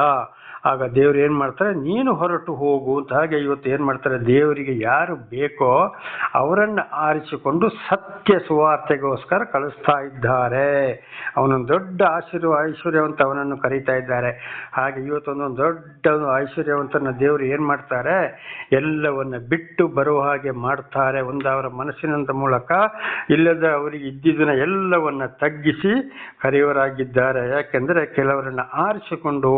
ಆಗ ದೇವ್ರು ಏನು ಮಾಡ್ತಾರೆ, ನೀನು ಹೊರಟು ಹೋಗು ಅಂತ ಹಾಗೆ ಇವತ್ತು ಏನು ಮಾಡ್ತಾರೆ, ದೇವರಿಗೆ ಯಾರು ಬೇಕೋ ಅವರನ್ನು ಆರಿಸಿಕೊಂಡು ಸತ್ಯ ಸುವಾರ್ತೆಗೋಸ್ಕರ ಕಳಿಸ್ತಾ ಇದ್ದಾರೆ. ಅವನೊಂದು ದೊಡ್ಡ ಆಶೀರ್ವ, ಐಶ್ವರ್ಯವಂತ ಅವನನ್ನು ಕರೀತಾ ಇದ್ದಾರೆ. ಹಾಗೆ ಇವತ್ತೊಂದೊಂದು ದೊಡ್ಡ ಐಶ್ವರ್ಯವಂತನ ದೇವರು ಏನು ಮಾಡ್ತಾರೆ, ಎಲ್ಲವನ್ನ ಬಿಟ್ಟು ಬರುವ ಹಾಗೆ ಮಾಡ್ತಾರೆ. ಒಂದು ಅವರ ಮನಸ್ಸಿನಂತ ಮೂಲಕ ಇಲ್ಲದ ಅವರಿಗೆ ಇದ್ದಿದ್ದನ್ನ ಎಲ್ಲವನ್ನ ತಗ್ಗಿಸಿ ಕರೆಯುವರಾಗಿದ್ದಾರೆ. ಯಾಕೆಂದ್ರೆ ಕೆಲವರನ್ನ ಆರಿಸಿಕೊಂಡು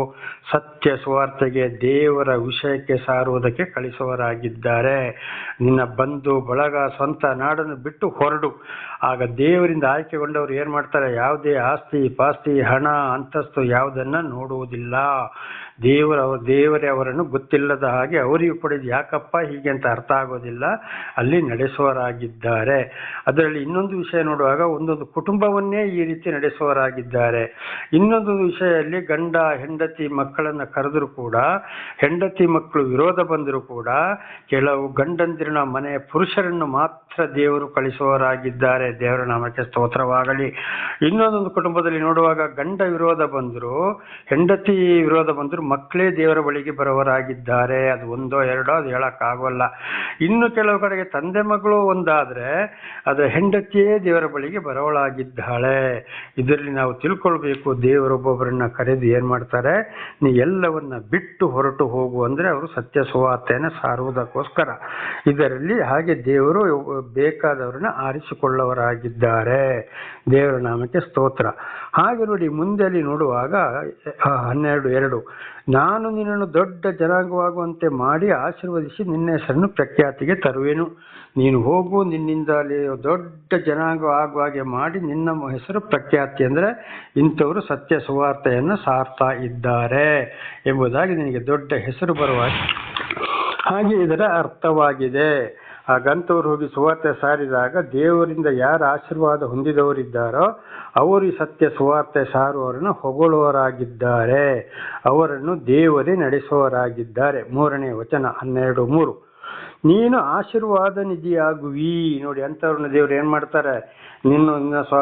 ಸತ್ಯ ಸುವಾರ್ತೆಗೆ, ದೇವರ ವಿಷಯಕ್ಕೆ ಸಾರುವುದಕ್ಕೆ ಕಳಿಸುವರಾಗಿದ್ದಾರೆ ನಿನ್ನ ಬಂಧು, ಬಳಗ, ಸ್ವಂತ ನಾಡನ್ನು ಬಿಟ್ಟು ಹೊರಡು. ಆಗ ದೇವರಿಂದ ಆಯ್ಕೆಗೊಂಡವರು ಏನು ಮಾಡ್ತಾರೆ? ಯಾವುದೇ ಆಸ್ತಿ, ಪಾಸ್ತಿ, ಹಣ, ಅಂತಸ್ತು ಯಾವುದನ್ನ ನೋಡುವುದಿಲ್ಲ. ದೇವರ ದೇವರೇ ಅವರನ್ನು ಗೊತ್ತಿಲ್ಲದ ಹಾಗೆ ಅವರಿಗೂ ಕೂಡ ಯಾಕಪ್ಪ ಹೀಗೆ ಅಂತ ಅರ್ಥ ಆಗೋದಿಲ್ಲ. ಅಲ್ಲಿ ನಡೆಸುವರಾಗಿದ್ದಾರೆ ಅದರಲ್ಲಿ ಇನ್ನೊಂದು ವಿಷಯ ನೋಡುವಾಗ ಒಂದೊಂದು ಕುಟುಂಬವನ್ನೇ ಈ ರೀತಿ ನಡೆಸುವರಾಗಿದ್ದಾರೆ ಇನ್ನೊಂದು ವಿಷಯದಲ್ಲಿ ಗಂಡ, ಹೆಂಡತಿ, ಮಕ್ಕಳನ್ನ ಕರೆದರೂ ಕೂಡ, ಹೆಂಡತಿ ಮಕ್ಕಳು ವಿರೋಧ ಬಂದರೂ ಕೂಡ, ಕೆಲವು ಗಂಡಂದಿರಿನ ಮನೆಯ ಪುರುಷರನ್ನು ಮಾತ್ರ ದೇವರು ಕಳಿಸುವವರಾಗಿದ್ದಾರೆ. ದೇವರ ನಾಮಕ್ಕೆ ಸ್ತೋತ್ರವಾಗಲಿ. ಇನ್ನೊಂದೊಂದು ಕುಟುಂಬದಲ್ಲಿ ನೋಡುವಾಗ ಗಂಡ ವಿರೋಧ ಬಂದ್ರು, ಹೆಂಡತಿ ವಿರೋಧ ಬಂದ್ರು ಮಕ್ಕಳೇ ದೇವರ ಬಳಿಗೆ ಬರುವವರಾಗಿದ್ದಾರೆ. ಅದು ಒಂದೋ ಎರಡೋ ಅದು ಹೇಳಕ್ ಆಗೋಲ್ಲ ಇನ್ನು ಕೆಲವು ಕಡೆಗೆ ತಂದೆ ಮಗಳು ಒಂದಾದ್ರೆ, ಅದು ಹೆಂಡತಿಯೇ ದೇವರ ಬಳಿಗೆ ಬರವಳಾಗಿದ್ದಾಳೆ. ಇದರಲ್ಲಿ ನಾವು ತಿಳ್ಕೊಳ್ಬೇಕು, ದೇವರೊಬ್ಬೊಬ್ಬರನ್ನ ಕರೆದು ಏನು ಮಾಡ್ತಾರೆ? ನೀ ಎಲ್ಲವನ್ನ ಎಲ್ಲವನ್ನ ಬಿಟ್ಟು ಹೊರಟು ಹೋಗು ಅಂದರೆ ಅವರು ಸತ್ಯ ಸುವಾರ್ತೆಯನ್ನು ಸಾರುವುದಕ್ಕೋಸ್ಕರ. ಇದರಲ್ಲಿ ಹಾಗೆ ದೇವರು ಬೇಕಾದವರನ್ನ ಆರಿಸಿಕೊಳ್ಳವರಾಗಿದ್ದಾರೆ ದೇವರ ನಾಮಕ್ಕೆ ಸ್ತೋತ್ರ. ಹಾಗೆ ನೋಡಿ ಮುಂದೆ ಅಲ್ಲಿ ನೋಡುವಾಗ ಹನ್ನೆರಡು, ಎರಡು. ನಾನು ನಿನ್ನನ್ನು ದೊಡ್ಡ ಜನಾಂಗವಾಗುವಂತೆ ಮಾಡಿ ಆಶೀರ್ವದಿಸಿ ನಿನ್ನ ಹೆಸರನ್ನು ಪ್ರಖ್ಯಾತಿಗೆ ತರುವೆನು. ನೀನು ಹೋಗು, ನಿನ್ನಿಂದ ಅಲ್ಲಿ ದೊಡ್ಡ ಜನಾಂಗ ಆಗುವ ಹಾಗೆ ಮಾಡಿ ನಿನ್ನ ಹೆಸರು ಪ್ರಖ್ಯಾತಿ ಅಂದರೆ ಇಂಥವರು ಸತ್ಯ ಸುವಾರ್ತೆಯನ್ನು ಸಾರ್ತಾ ಇದ್ದಾರೆ ಎಂಬುದಾಗಿ ನಿನಗೆ ದೊಡ್ಡ ಹೆಸರು ಬರುವ ಹಾಗೆ ಇದರ ಅರ್ಥವಾಗಿದೆ. ಹಾಗಂತವ್ರು ಹೋಗಿ ಸುವಾರ್ತೆ ಸಾರಿದಾಗ ದೇವರಿಂದ ಯಾರು ಆಶೀರ್ವಾದ ಹೊಂದಿದವರಿದ್ದಾರೋ ಅವರು ಈ ಸತ್ಯ ಸುವಾರ್ತೆ ಸಾರುವವರನ್ನು ಹೊಗಳುವರಾಗಿದ್ದಾರೆ ಅವರನ್ನು ದೇವರೇ ನಡೆಸುವವರಾಗಿದ್ದಾರೆ. ಮೂರನೇ ವಚನ ಹನ್ನೆರಡು ಮೂರು. ನೀನು ಆಶೀರ್ವಾದ ನಿಧಿಯಾಗುವಿ. ನೋಡಿ, ಅಂಥವ್ರನ್ನ ದೇವ್ರು ಏನ್ ಮಾಡ್ತಾರೆ? ನಿನ್ನ ನಿನ್ನ ಸ್ವ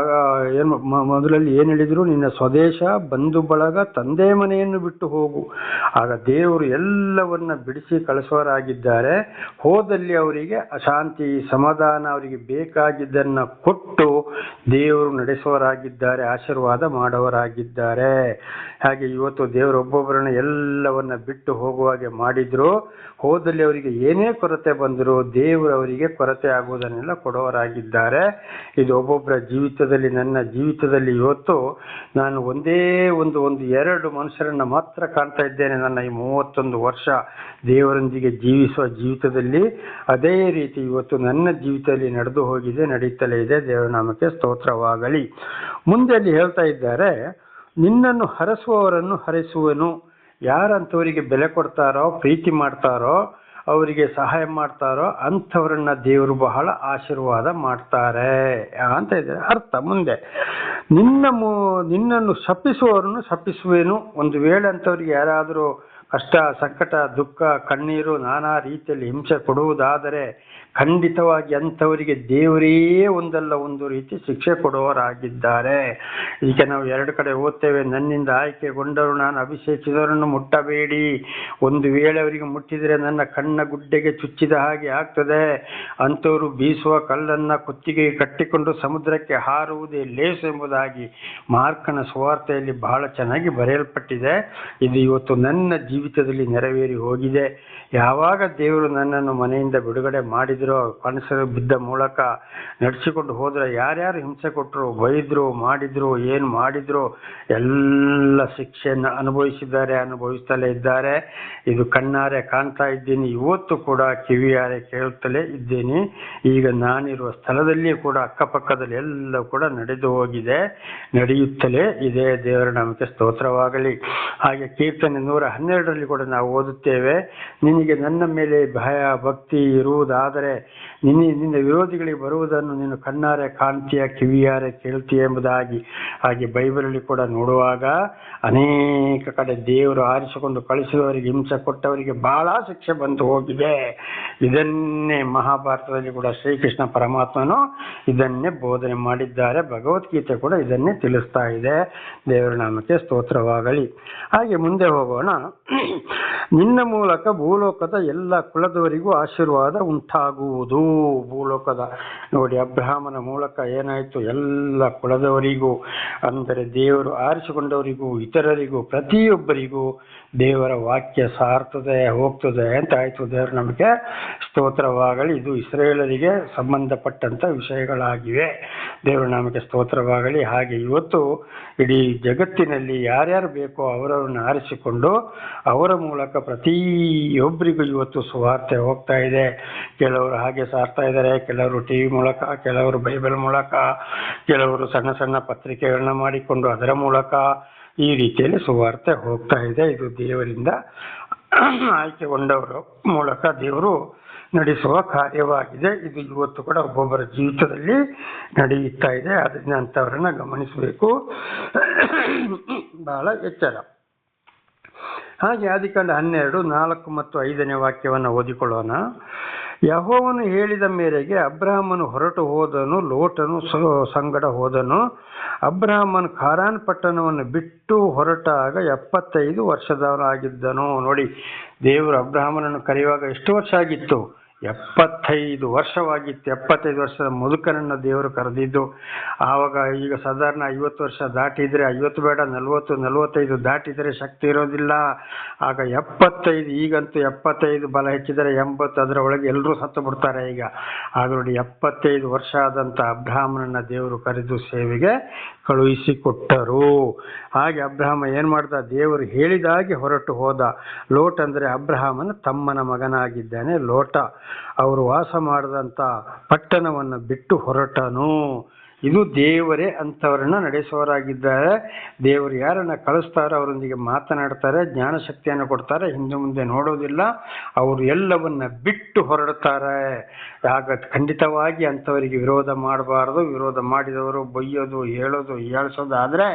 ಏನು ಮೊದಲಲ್ಲಿ ಏನ್ ಹೇಳಿದ್ರು? ನಿನ್ನ ಸ್ವದೇಶ, ಬಂಧು ಬಳಗ, ತಂದೆ ಮನೆಯನ್ನು ಬಿಟ್ಟು ಹೋಗು. ಆಗ ದೇವರು ಎಲ್ಲವನ್ನ ಬಿಡಿಸಿ ಕಳಿಸೋರಾಗಿದ್ದಾರೆ ಹೋದಲ್ಲಿ ಅವರಿಗೆ ಅಶಾಂತಿ, ಸಮಾಧಾನ, ಅವರಿಗೆ ಬೇಕಾಗಿದ್ದನ್ನ ಕೊಟ್ಟು ದೇವರು ನಡೆಸುವವರಾಗಿದ್ದಾರೆ, ಆಶೀರ್ವಾದ ಮಾಡುವವರಾಗಿದ್ದಾರೆ. ಹಾಗೆ ಇವತ್ತು ದೇವರು ಒಬ್ಬೊಬ್ಬರನ್ನ ಎಲ್ಲವನ್ನ ಬಿಟ್ಟು ಹೋಗುವಾಗೆ ಮಾಡಿದ್ರು. ಹೋದಲ್ಲಿ ಅವರಿಗೆ ಏನೇ ಕೊರತೆ ಬಂದರೂ ದೇವರು ಅವರಿಗೆ ಕೊರತೆ ಆಗುವುದನ್ನೆಲ್ಲ ಕೊಡೋರಾಗಿದ್ದಾರೆ ಇದು ಒಬ್ಬೊಬ್ಬರ ಜೀವಿತದಲ್ಲಿ, ನನ್ನ ಜೀವಿತದಲ್ಲಿ ಇವತ್ತು ನಾನು ಒಂದೇ ಒಂದು ಒಂದು ಎರಡು ಮನುಷ್ಯರನ್ನ ಮಾತ್ರ ಕಾಣ್ತಾ ಇದ್ದೇನೆ. ನನ್ನ ಈ ಮೂವತ್ತೊಂದು ವರ್ಷ ದೇವರೊಂದಿಗೆ ಜೀವಿಸುವ ಜೀವಿತದಲ್ಲಿ ಅದೇ ರೀತಿ ಇವತ್ತು ನನ್ನ ಜೀವಿತದಲ್ಲಿ ನಡೆದು ಹೋಗಿದೆ, ನಡೀತಲೇ ಇದೆ. ದೇವರ ನಾಮಕ್ಕೆ ಸ್ತೋತ್ರವಾಗಲಿ. ಮುಂದೆ ಅಲ್ಲಿ ಹೇಳ್ತಾ ಇದ್ದಾರೆ, ನಿನ್ನನ್ನು ಹರಸುವವರನ್ನು ಹರಿಸುವನು. ಯಾರಂಥವರಿಗೆ ಬೆಲೆ ಕೊಡ್ತಾರೋ, ಪ್ರೀತಿ ಮಾಡ್ತಾರೋ, ಅವರಿಗೆ ಸಹಾಯ ಮಾಡ್ತಾರೋ, ಅಂಥವರನ್ನ ದೇವರು ಬಹಳ ಆಶೀರ್ವಾದ ಮಾಡ್ತಾರೆ ಅಂತ ಇದ್ದಾರೆ ಅರ್ಥ, ಮುಂದೆ. ನಿನ್ನ ಮು, ನಿನ್ನನ್ನು ಶಪಿಸುವವರನ್ನು ಶಪಿಸುವೇನು. ಒಂದು ವೇಳೆ ಅಂಥವ್ರಿಗೆ ಯಾರಾದರೂ ಕಷ್ಟ ಸಂಕಟ, ದುಃಖ, ಕಣ್ಣೀರು ನಾನಾ ರೀತಿಯಲ್ಲಿ ಹಿಂಸೆ ಕೊಡುವುದಾದರೆ ಖಂಡಿತವಾಗಿ ಅಂಥವರಿಗೆ ದೇವರೇ ಒಂದಲ್ಲ ಒಂದು ರೀತಿ ಶಿಕ್ಷೆ ಕೊಡುವವರಾಗಿದ್ದಾರೆ ಈಗ ನಾವು ಎರಡು ಕಡೆ ಓದ್ತೇವೆ, ನನ್ನಿಂದ ಆಯ್ಕೆಗೊಂಡರು ನಾನು ಅಭಿಷೇಕಿಸಿದವರನ್ನು ಮುಟ್ಟಬೇಡಿ. ಒಂದು ವೇಳೆ ಅವರಿಗೆ ಮುಟ್ಟಿದರೆ ನನ್ನ ಕಣ್ಣ ಗುಡ್ಡೆಗೆ ಚುಚ್ಚಿದ ಹಾಗೆ ಆಗ್ತದೆ. ಅಂಥವರು ಬೀಸುವ ಕಲ್ಲನ್ನು ಕುತ್ತಿಗೆ ಕಟ್ಟಿಕೊಂಡು ಸಮುದ್ರಕ್ಕೆ ಹಾರುವುದೇ ಲೇಸು ಎಂಬುದಾಗಿ ಮಾರ್ಕನ ಸುವಾರ್ತೆಯಲ್ಲಿ ಬಹಳ ಚೆನ್ನಾಗಿ ಬರೆಯಲ್ಪಟ್ಟಿದೆ. ಇದು ಇವತ್ತು ನನ್ನ ಜೀವಿತದಲ್ಲಿ ನೆರವೇರಿ ಹೋಗಿದೆ. ಯಾವಾಗ ದೇವರು ನನ್ನನ್ನು ಮನೆಯಿಂದ ಬಿಡುಗಡೆ ಮಾಡಿದ್ರೋ ಕನಸರು ಬಿದ್ದ ಮೂಲಕ ನಡೆಸಿಕೊಂಡು ಹೋದ್ರೆ, ಯಾರ್ಯಾರು ಹಿಂಸೆ ಕೊಟ್ಟರು ಬೈದ್ರು, ಮಾಡಿದ್ರು, ಏನು ಮಾಡಿದ್ರು, ಎಲ್ಲ ಶಿಕ್ಷೆಯನ್ನು ಅನುಭವಿಸಿದ್ದಾರೆ, ಅನುಭವಿಸ್ತಲೇ ಇದ್ದಾರೆ. ಇದು ಕಣ್ಣಾರೆ ಕಾಣ್ತಾ ಇದ್ದೀನಿ. ಇವತ್ತು ಕೂಡ ಕಿವಿಯಾರೆ ಕೇಳುತ್ತಲೇ ಇದ್ದೀನಿ. ಈಗ ನಾನಿರುವ ಸ್ಥಳದಲ್ಲಿ ಕೂಡ, ಅಕ್ಕಪಕ್ಕದಲ್ಲಿ ಎಲ್ಲ ಕೂಡ ನಡೆದು ಹೋಗಿದೆ. ನಡೆಯುತ್ತಲೇ ಇದೆ. ದೇವರ ನಮಗೆ ಸ್ತೋತ್ರವಾಗಲಿ. ಹಾಗೆ ಕೀರ್ತನೆ ನೂರ ಹನ್ನೆರಡರಲ್ಲಿ ಕೂಡ ನಾವು ಓದುತ್ತೇವೆ, ನಿನಗೆ ನನ್ನ ಮೇಲೆ ಭಯ, ಭಕ್ತಿ ಇರುವುದಾದರೆ ನಿನ್ನ ನಿನ್ನ ವಿರೋಧಿಗಳಿಗೆ ಬರುವುದನ್ನು ನೀನು ಕಣ್ಣಾರೆ ಕಾಣ್ತೀಯ, ಕಿವಿಯಾರೆ ಕೇಳ್ತೀಯ ಎಂಬುದಾಗಿ, ಹಾಗೆ ಬೈಬಲಲ್ಲಿ ಕೂಡ ನೋಡುವಾಗ ಅನೇಕ ಕಡೆ ದೇವರು ಆರಿಸಿಕೊಂಡು ಕಳಿಸಿದವರಿಗೆ ಹಿಂಸೆ ಕೊಟ್ಟವರಿಗೆ ಬಹಳ ಶಿಕ್ಷೆ ಬಂದು ಹೋಗಿದೆ. ಇದನ್ನೇ ಮಹಾಭಾರತದಲ್ಲಿ ಕೂಡ ಶ್ರೀಕೃಷ್ಣ ಪರಮಾತ್ಮನು ಇದನ್ನೇ ಬೋಧನೆ ಮಾಡಿದ್ದಾರೆ. ಭಗವದ್ಗೀತೆ ಕೂಡ ಇದನ್ನೇ ತಿಳಿಸ್ತಾ ಇದೆ. ದೇವರ ನಾಮಕ್ಕೆ ಸ್ತೋತ್ರವಾಗಲಿ. ಹಾಗೆ ಮುಂದೆ ಹೋಗೋಣ. ನಿನ್ನ ಮೂಲಕ ಭೂಲೋಕದ ಎಲ್ಲ ಕುಲದವರಿಗೂ ಆಶೀರ್ವಾದ ಉಂಟಾಗುವುದು. ಭೂಲೋಕದ ನೋಡಿ, ಅಬ್ರಾಹ್ಮನ ಮೂಲಕ ಏನಾಯಿತು? ಎಲ್ಲ ಕುಲದವರಿಗೂ, ಅಂದರೆ ದೇವರು ಆರಿಸಿಕೊಂಡವರಿಗೂ, ಇತರರಿಗೂ, ಪ್ರತಿಯೊಬ್ಬರಿಗೂ ದೇವರ ವಾಕ್ಯ ಸಾರ್ತದೆ, ಹೋಗ್ತದೆ ಅಂತ ಆಯ್ತು ದೇವರ. ನಮಗೆ ಸ್ತೋತ್ರವಾಗಲಿ, ಇದು ಇಸ್ರೇಲರಿಗೆ ಸಂಬಂಧಪಟ್ಟಂತ ವಿಷಯಗಳಾಗಿವೆ. ದೇವರ ನಾಮಕ್ಕೆ ಸ್ತೋತ್ರವಾಗಲಿ. ಹಾಗೆ ಇವತ್ತು ಇಡೀ ಜಗತ್ತಿನಲ್ಲಿ ಯಾರ್ಯಾರು ಬೇಕೋ ಅವರವರನ್ನು ಆರಿಸಿಕೊಂಡು ಅವರ ಮೂಲಕ ಪ್ರತಿಯೊಬ್ಬರಿಗೂ ಇವತ್ತು ಸುವಾರ್ತೆ ಹೋಗ್ತಾ ಇದೆ. ಕೆಲವರು ಹಾಗೆ ಸಾರ್ತಾ ಇದ್ದಾರೆ, ಕೆಲವರು ಟಿ ವಿ ಮೂಲಕ, ಕೆಲವರು ಬೈಬಲ್ ಮೂಲಕ, ಕೆಲವರು ಸಣ್ಣ ಸಣ್ಣ ಪತ್ರಿಕೆಗಳನ್ನ ಮಾಡಿಕೊಂಡು ಅದರ ಮೂಲಕ ಈ ರೀತಿಯಲ್ಲಿ ಸುವಾರ್ತೆ ಹೋಗ್ತಾ ಇದೆ. ಇದು ದೇವರಿಂದ ಆಯ್ಕೆಗೊಂಡವರ ಮೂಲಕ ದೇವರು ನಡೆಸುವ ಕಾರ್ಯವಾಗಿದೆ. ಇದು ಇವತ್ತು ಕೂಡ ಒಬ್ಬೊಬ್ಬರ ಜೀವಿತದಲ್ಲಿ ನಡೆಯುತ್ತಾ ಇದೆ. ಅದರಿಂದ ಗಮನಿಸಬೇಕು. ಬಹಳ ಎಚ್ಚರ. ಹಾಗೆ ಆದಿಕಾಂಡ ಹನ್ನೆರಡು, ನಾಲ್ಕು ಮತ್ತು ಐದನೇ ವಾಕ್ಯವನ್ನು ಓದಿಕೊಳ್ಳೋಣ. ಯಹೋವನು ಹೇಳಿದ ಮೇರೆಗೆ ಅಬ್ರಾಹ್ಮನು ಹೊರಟು ಹೋದನು, ಲೋಟನು ಸಂಗಡ ಹೋದನು. ಅಬ್ರಾಹ್ಮನ್ ಖಾರಾನ್ ಪಟ್ಟಣವನ್ನು ಬಿಟ್ಟು ಹೊರಟಾಗ ಎಪ್ಪತ್ತೈದು ವರ್ಷದವನಾಗಿದ್ದನು. ನೋಡಿ ದೇವರು ಅಬ್ರಾಹ್ಮನನ್ನು ಕರೆಯುವಾಗ ಎಷ್ಟು ವರ್ಷ ಆಗಿತ್ತು? ಎಪ್ಪತ್ತೈದು ವರ್ಷವಾಗಿತ್ತು. ಎಪ್ಪತ್ತೈದು ವರ್ಷದ ಮುದುಕನನ್ನು ದೇವರು ಕರೆದಿದ್ದು, ಆವಾಗ ಈಗ ಸಾಧಾರಣ ಐವತ್ತು ವರ್ಷ ದಾಟಿದರೆ, ಐವತ್ತು ಬೇಡ, ನಲವತ್ತು, ನಲವತ್ತೈದು ದಾಟಿದರೆ ಶಕ್ತಿ ಇರೋದಿಲ್ಲ. ಆಗ ಎಪ್ಪತ್ತೈದು, ಈಗಂತೂ ಎಪ್ಪತ್ತೈದು ಬಲ ಹೆಚ್ಚಿದರೆ ಎಂಬತ್ತು, ಅದರ ಒಳಗೆ ಎಲ್ಲರೂ ಸತ್ತು ಬಿಡ್ತಾರೆ ಈಗ. ಆಗ ನೋಡಿ, ಎಪ್ಪತ್ತೈದು ವರ್ಷ ಆದಂಥ ಅಬ್ರಾಹ್ಮನನ್ನು ದೇವರು ಕರೆದು ಸೇವೆಗೆ ಕಳುಹಿಸಿಕೊಟ್ಟರು. ಹಾಗೆ ಅಬ್ರಹಾಮ ಏನು ಮಾಡ್ದ? ದೇವರು ಹೇಳಿದಾಗೆ ಹೊರಟು ಹೋದ. ಲೋಟ್ ಅಂದರೆ ಅಬ್ರಹಾಮನ ತಮ್ಮನ ಮಗನಾಗಿದ್ದಾನೆ ಲೋಟ. ಅವರು ವಾಸ ಮಾಡಿದಂಥ ಪಟ್ಟಣವನ್ನು ಬಿಟ್ಟು ಹೊರಟನು. ಇದು ದೇವರೇ ಅಂಥವರನ್ನ ನಡೆಸುವವರಾಗಿದ್ದಾರೆ. ದೇವರು ಯಾರನ್ನ ಕಳಿಸ್ತಾರೋ ಅವರೊಂದಿಗೆ ಮಾತನಾಡ್ತಾರೆ, ಜ್ಞಾನಶಕ್ತಿಯನ್ನು ಕೊಡ್ತಾರೆ. ಹಿಂದೆ ಮುಂದೆ ನೋಡೋದಿಲ್ಲ. ಅವರು ಎಲ್ಲವನ್ನ ಬಿಟ್ಟು ಹೊರಡ್ತಾರೆ. ಆಗ ಖಂಡಿತವಾಗಿ ಅಂಥವರಿಗೆ ವಿರೋಧ ಮಾಡಬಾರದು. ವಿರೋಧ ಮಾಡಿದವರು ಬೈಯೋದು, ಹೇಳೋದು ಏಳ್ಸೋದು ಆದರೆ